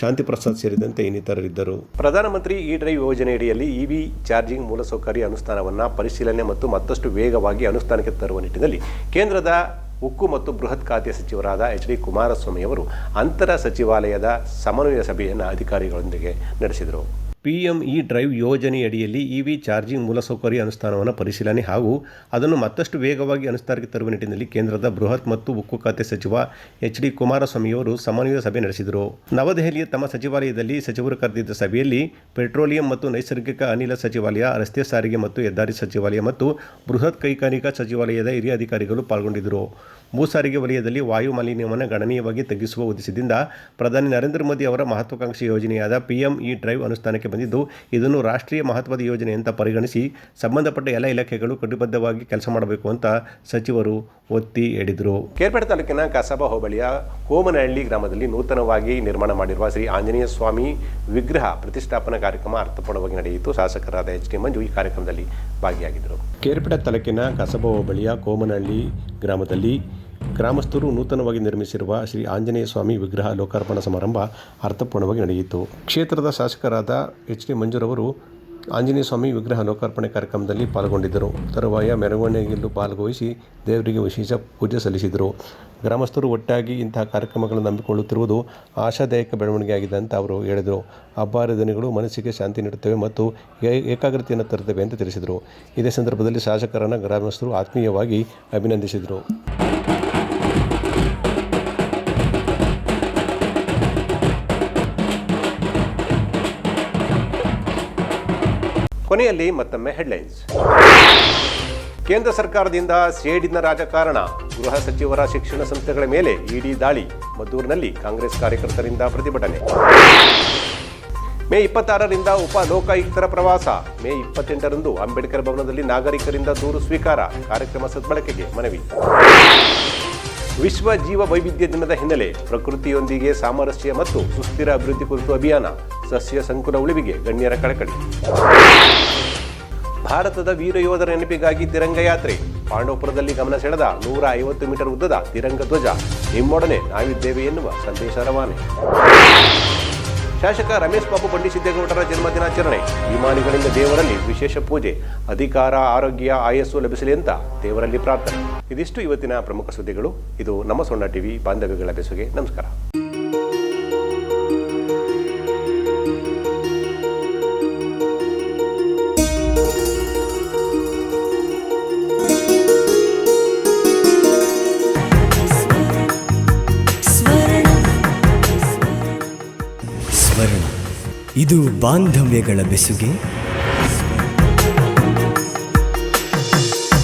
ಶಾಂತಿ ಪ್ರಸಾದ್ ಸೇರಿದಂತೆ ಇನ್ನಿತರರಿದ್ದರು. ಪ್ರಧಾನಮಂತ್ರಿ ಇ ಡ್ರೈವ್ ಯೋಜನೆಯಡಿಯಲ್ಲಿ ಇವಿ ಚಾರ್ಜಿಂಗ್ ಮೂಲಸೌಕರ್ಯ ಅನುಷ್ಠಾನವನ್ನು ಪರಿಶೀಲನೆ ಮತ್ತು ಮತ್ತಷ್ಟು ವೇಗವಾಗಿ ಅನುಷ್ಠಾನಕ್ಕೆ ತರುವ ನಿಟ್ಟಿನಲ್ಲಿ ಕೇಂದ್ರದ ಉಕ್ಕು ಮತ್ತು ಬೃಹತ್ ಖಾತೆ ಸಚಿವರಾದ ಎಚ್ ಡಿ ಕುಮಾರಸ್ವಾಮಿ ಅವರು ಅಂತರ ಸಚಿವಾಲಯದ ಸಮನ್ವಯ ಸಭೆಯನ್ನು ಅಧಿಕಾರಿಗಳೊಂದಿಗೆ ನಡೆಸಿದರು. ಪಿಎಂ ಇ ಡ್ರೈವ್ ಯೋಜನೆಯಡಿಯಲ್ಲಿ ಇ ವಿ ಚಾರ್ಜಿಂಗ್ ಮೂಲಸೌಕರ್ಯ ಅನುಷ್ಠಾನವನ್ನು ಪರಿಶೀಲನೆ ಹಾಗೂ ಅದನ್ನು ಮತ್ತಷ್ಟು ವೇಗವಾಗಿ ಅನುಷ್ಠಾನಕ್ಕೆ ತರುವ ನಿಟ್ಟಿನಲ್ಲಿ ಕೇಂದ್ರದ ಬೃಹತ್ ಮತ್ತು ಉಕ್ಕು ಖಾತೆ ಸಚಿವ ಎಚ್ ಡಿ ಕುಮಾರಸ್ವಾಮಿಯವರು ಸಮನ್ವಯ ಸಭೆ ನಡೆಸಿದರು. ನವದೆಹಲಿಯ ತಮ್ಮ ಸಚಿವಾಲಯದಲ್ಲಿ ಸಚಿವರು ಕರೆದಿದ್ದ ಸಭೆಯಲ್ಲಿ ಪೆಟ್ರೋಲಿಯಂ ಮತ್ತು ನೈಸರ್ಗಿಕ ಅನಿಲ ಸಚಿವಾಲಯ, ರಸ್ತೆ ಸಾರಿಗೆ ಮತ್ತು ಹೆದ್ದಾರಿ ಸಚಿವಾಲಯ ಮತ್ತು ಬೃಹತ್ ಕೈಗಾರಿಕಾ ಸಚಿವಾಲಯದ ಹಿರಿಯ ಅಧಿಕಾರಿಗಳು ಪಾಲ್ಗೊಂಡಿದ್ದರು. ಭೂ ಸಾರಿಗೆ ವಲಯದಲ್ಲಿ ವಾಯು ಮಾಲಿನ್ಯವನ್ನು ಗಣನೀಯವಾಗಿ ತಗ್ಗಿಸುವ ಉದ್ದೇಶದಿಂದ ಪ್ರಧಾನಿ ನರೇಂದ್ರ ಮೋದಿ ಅವರ ಮಹತ್ವಾಕಾಂಕ್ಷಿ ಯೋಜನೆಯಾದ ಪಿಎಂ ಇ ಡ್ರೈವ್ ಅನುಷ್ಠಾನಕ್ಕೆ ಬಂದಿದ್ದು ಇದನ್ನು ರಾಷ್ಟ್ರೀಯ ಮಹತ್ವದ ಯೋಜನೆ ಅಂತ ಪರಿಗಣಿಸಿ ಸಂಬಂಧಪಟ್ಟ ಎಲ್ಲ ಇಲಾಖೆಗಳು ಕಟಿಬದ್ಧವಾಗಿ ಕೆಲಸ ಮಾಡಬೇಕು ಅಂತ ಸಚಿವರು ಒತ್ತಿ ಹೇಳಿದರು. ಕೇರ್ಪೇಟೆ ತಾಲೂಕಿನ ಕಸಬಾ ಹೋಬಳಿಯ ಕೋಮನಹಳ್ಳಿ ಗ್ರಾಮದಲ್ಲಿ ನೂತನವಾಗಿ ನಿರ್ಮಾಣ ಮಾಡಿರುವ ಶ್ರೀ ಆಂಜನೇಯ ಸ್ವಾಮಿ ವಿಗ್ರಹ ಪ್ರತಿಷ್ಠಾಪನಾ ಕಾರ್ಯಕ್ರಮ ಅರ್ಥಪೂರ್ಣವಾಗಿ ನಡೆಯಿತು. ಶಾಸಕರಾದ ಎಚ್ ಡಿ ಮಂಜು ಈ ಕಾರ್ಯಕ್ರಮದಲ್ಲಿ ಭಾಗಿಯಾಗಿದ್ದರು. ಕೇರ್ಪೇಟೆ ತಾಲೂಕಿನ ಕಸಬಾ ಹೋಬಳಿಯ ಕೋಮನಹಳ್ಳಿ ಗ್ರಾಮದಲ್ಲಿ ಗ್ರಾಮಸ್ಥರು ನೂತನವಾಗಿ ನಿರ್ಮಿಸಿರುವ ಶ್ರೀ ಆಂಜನೇಯ ಸ್ವಾಮಿ ವಿಗ್ರಹ ಲೋಕಾರ್ಪಣಾ ಸಮಾರಂಭ ಅರ್ಥಪೂರ್ಣವಾಗಿ ನಡೆಯಿತು. ಕ್ಷೇತ್ರದ ಶಾಸಕರಾದ ಎಚ್ ಡಿ ಮಂಜುರವರು ಆಂಜನೇಯ ಸ್ವಾಮಿ ವಿಗ್ರಹ ಲೋಕಾರ್ಪಣೆ ಕಾರ್ಯಕ್ರಮದಲ್ಲಿ ಪಾಲ್ಗೊಂಡಿದ್ದರು. ತರುವಾಯ ಮೆರವಣಿಗೆಯಲ್ಲೂ ಪಾಲ್ಗೊಳಿಸಿ ದೇವರಿಗೆ ವಿಶೇಷ ಪೂಜೆ ಸಲ್ಲಿಸಿದರು. ಗ್ರಾಮಸ್ಥರು ಒಟ್ಟಾಗಿ ಇಂತಹ ಕಾರ್ಯಕ್ರಮಗಳನ್ನು ನಂಬಿಕೊಳ್ಳುತ್ತಿರುವುದು ಆಶಾದಾಯಕ ಬೆಳವಣಿಗೆಯಾಗಿದೆ ಅಂತ ಅವರು ಹೇಳಿದರು. ಹಬ್ಬ ಹರಿದಿನಗಳು ಮನಸ್ಸಿಗೆ ಶಾಂತಿ ನೀಡುತ್ತವೆ ಮತ್ತು ಏಕಾಗ್ರತೆಯನ್ನು ತರುತ್ತವೆ ಅಂತ ತಿಳಿಸಿದರು. ಇದೇ ಸಂದರ್ಭದಲ್ಲಿ ಶಾಸಕರನ್ನು ಗ್ರಾಮಸ್ಥರು ಆತ್ಮೀಯವಾಗಿ ಅಭಿನಂದಿಸಿದರು. ಕೊನೆಯಲ್ಲಿ ಮತ್ತೊಮ್ಮೆ ಹೆಡ್ಲೈನ್ಸ್ ಕೇಂದ್ರ ಸರ್ಕಾರದಿಂದ ಸೇಡಿನ ರಾಜಕಾರಣ. ಗೃಹ ಸಚಿವರ ಶಿಕ್ಷಣ ಸಂಸ್ಥೆಗಳ ಮೇಲೆ ಇಡಿ ದಾಳಿ. ಮದ್ದೂರಿನಲ್ಲಿ ಕಾಂಗ್ರೆಸ್ ಕಾರ್ಯಕರ್ತರಿಂದ ಪ್ರತಿಭಟನೆ. ಮೇ ಇಪ್ಪತ್ತಾರರಿಂದ ಉಪ ಲೋಕಾಯುಕ್ತರ ಪ್ರವಾಸ. ಮೇ ಇಪ್ಪತ್ತೆಂಟರಂದು ಅಂಬೇಡ್ಕರ್ ಭವನದಲ್ಲಿ ನಾಗರಿಕರಿಂದ ದೂರು ಸ್ವೀಕಾರ. ಕಾರ್ಯಕ್ರಮ ಸದ್ಬಳಕೆಗೆ ಮನವಿ. ವಿಶ್ವ ಜೀವ ವೈವಿಧ್ಯ ದಿನದ ಹಿನ್ನೆಲೆ ಪ್ರಕೃತಿಯೊಂದಿಗೆ ಸಾಮರಸ್ಯ ಮತ್ತು ಸುಸ್ಥಿರ ಅಭಿವೃದ್ಧಿ ಕುರಿತು ಅಭಿಯಾನ. ಸಸ್ಯ ಸಂಕುಲ ಉಳಿವಿಗೆ ಗಣ್ಯರ ಕಳಕಳಿ. ಭಾರತದ ವೀರ ಯೋಧರ ನೆನಪಿಗಾಗಿ ತಿರಂಗ ಯಾತ್ರೆ. ಪಾಂಡವಪುರದಲ್ಲಿ ಗಮನ ಸೆಳೆದ ನೂರ ಐವತ್ತು ಮೀಟರ್ ಉದ್ದದ ತಿರಂಗ ಧ್ವಜ. ನಿಮ್ಮೊಡನೆ ನಾವಿದ್ದೇವೆ ಎನ್ನುವ ಸಂದೇಶ ರವಾನೆ. ಶಾಸಕ ರಮೇಶ್ ಬಾಬು ಬಂಡಿಸಿದ್ದೇಗೌಡರ ಜನ್ಮದಿನಾಚರಣೆ ವಿಮಾನಿಗಳಿಂದ ದೇವರಲ್ಲಿ ವಿಶೇಷ ಪೂಜೆ. ಅಧಿಕಾರ, ಆರೋಗ್ಯ, ಆಯಸ್ಸು ಲಭಿಸಲಿ ಅಂತ ದೇವರಲ್ಲಿ ಪ್ರಾರ್ಥನೆ. ಇದಿಷ್ಟು ಇವತ್ತಿನ ಪ್ರಮುಖ ಸುದ್ದಿಗಳು. ಇದು ನಮ್ಮ ಸೊಣ್ಣ ಟಿವಿ ಬಾಂಧವ್ಯಗಳ ಬೆಸುಗೆ. ನಮಸ್ಕಾರ. ಬಾಂಧವ್ಯಗಳ ಬೆಸುಗೆ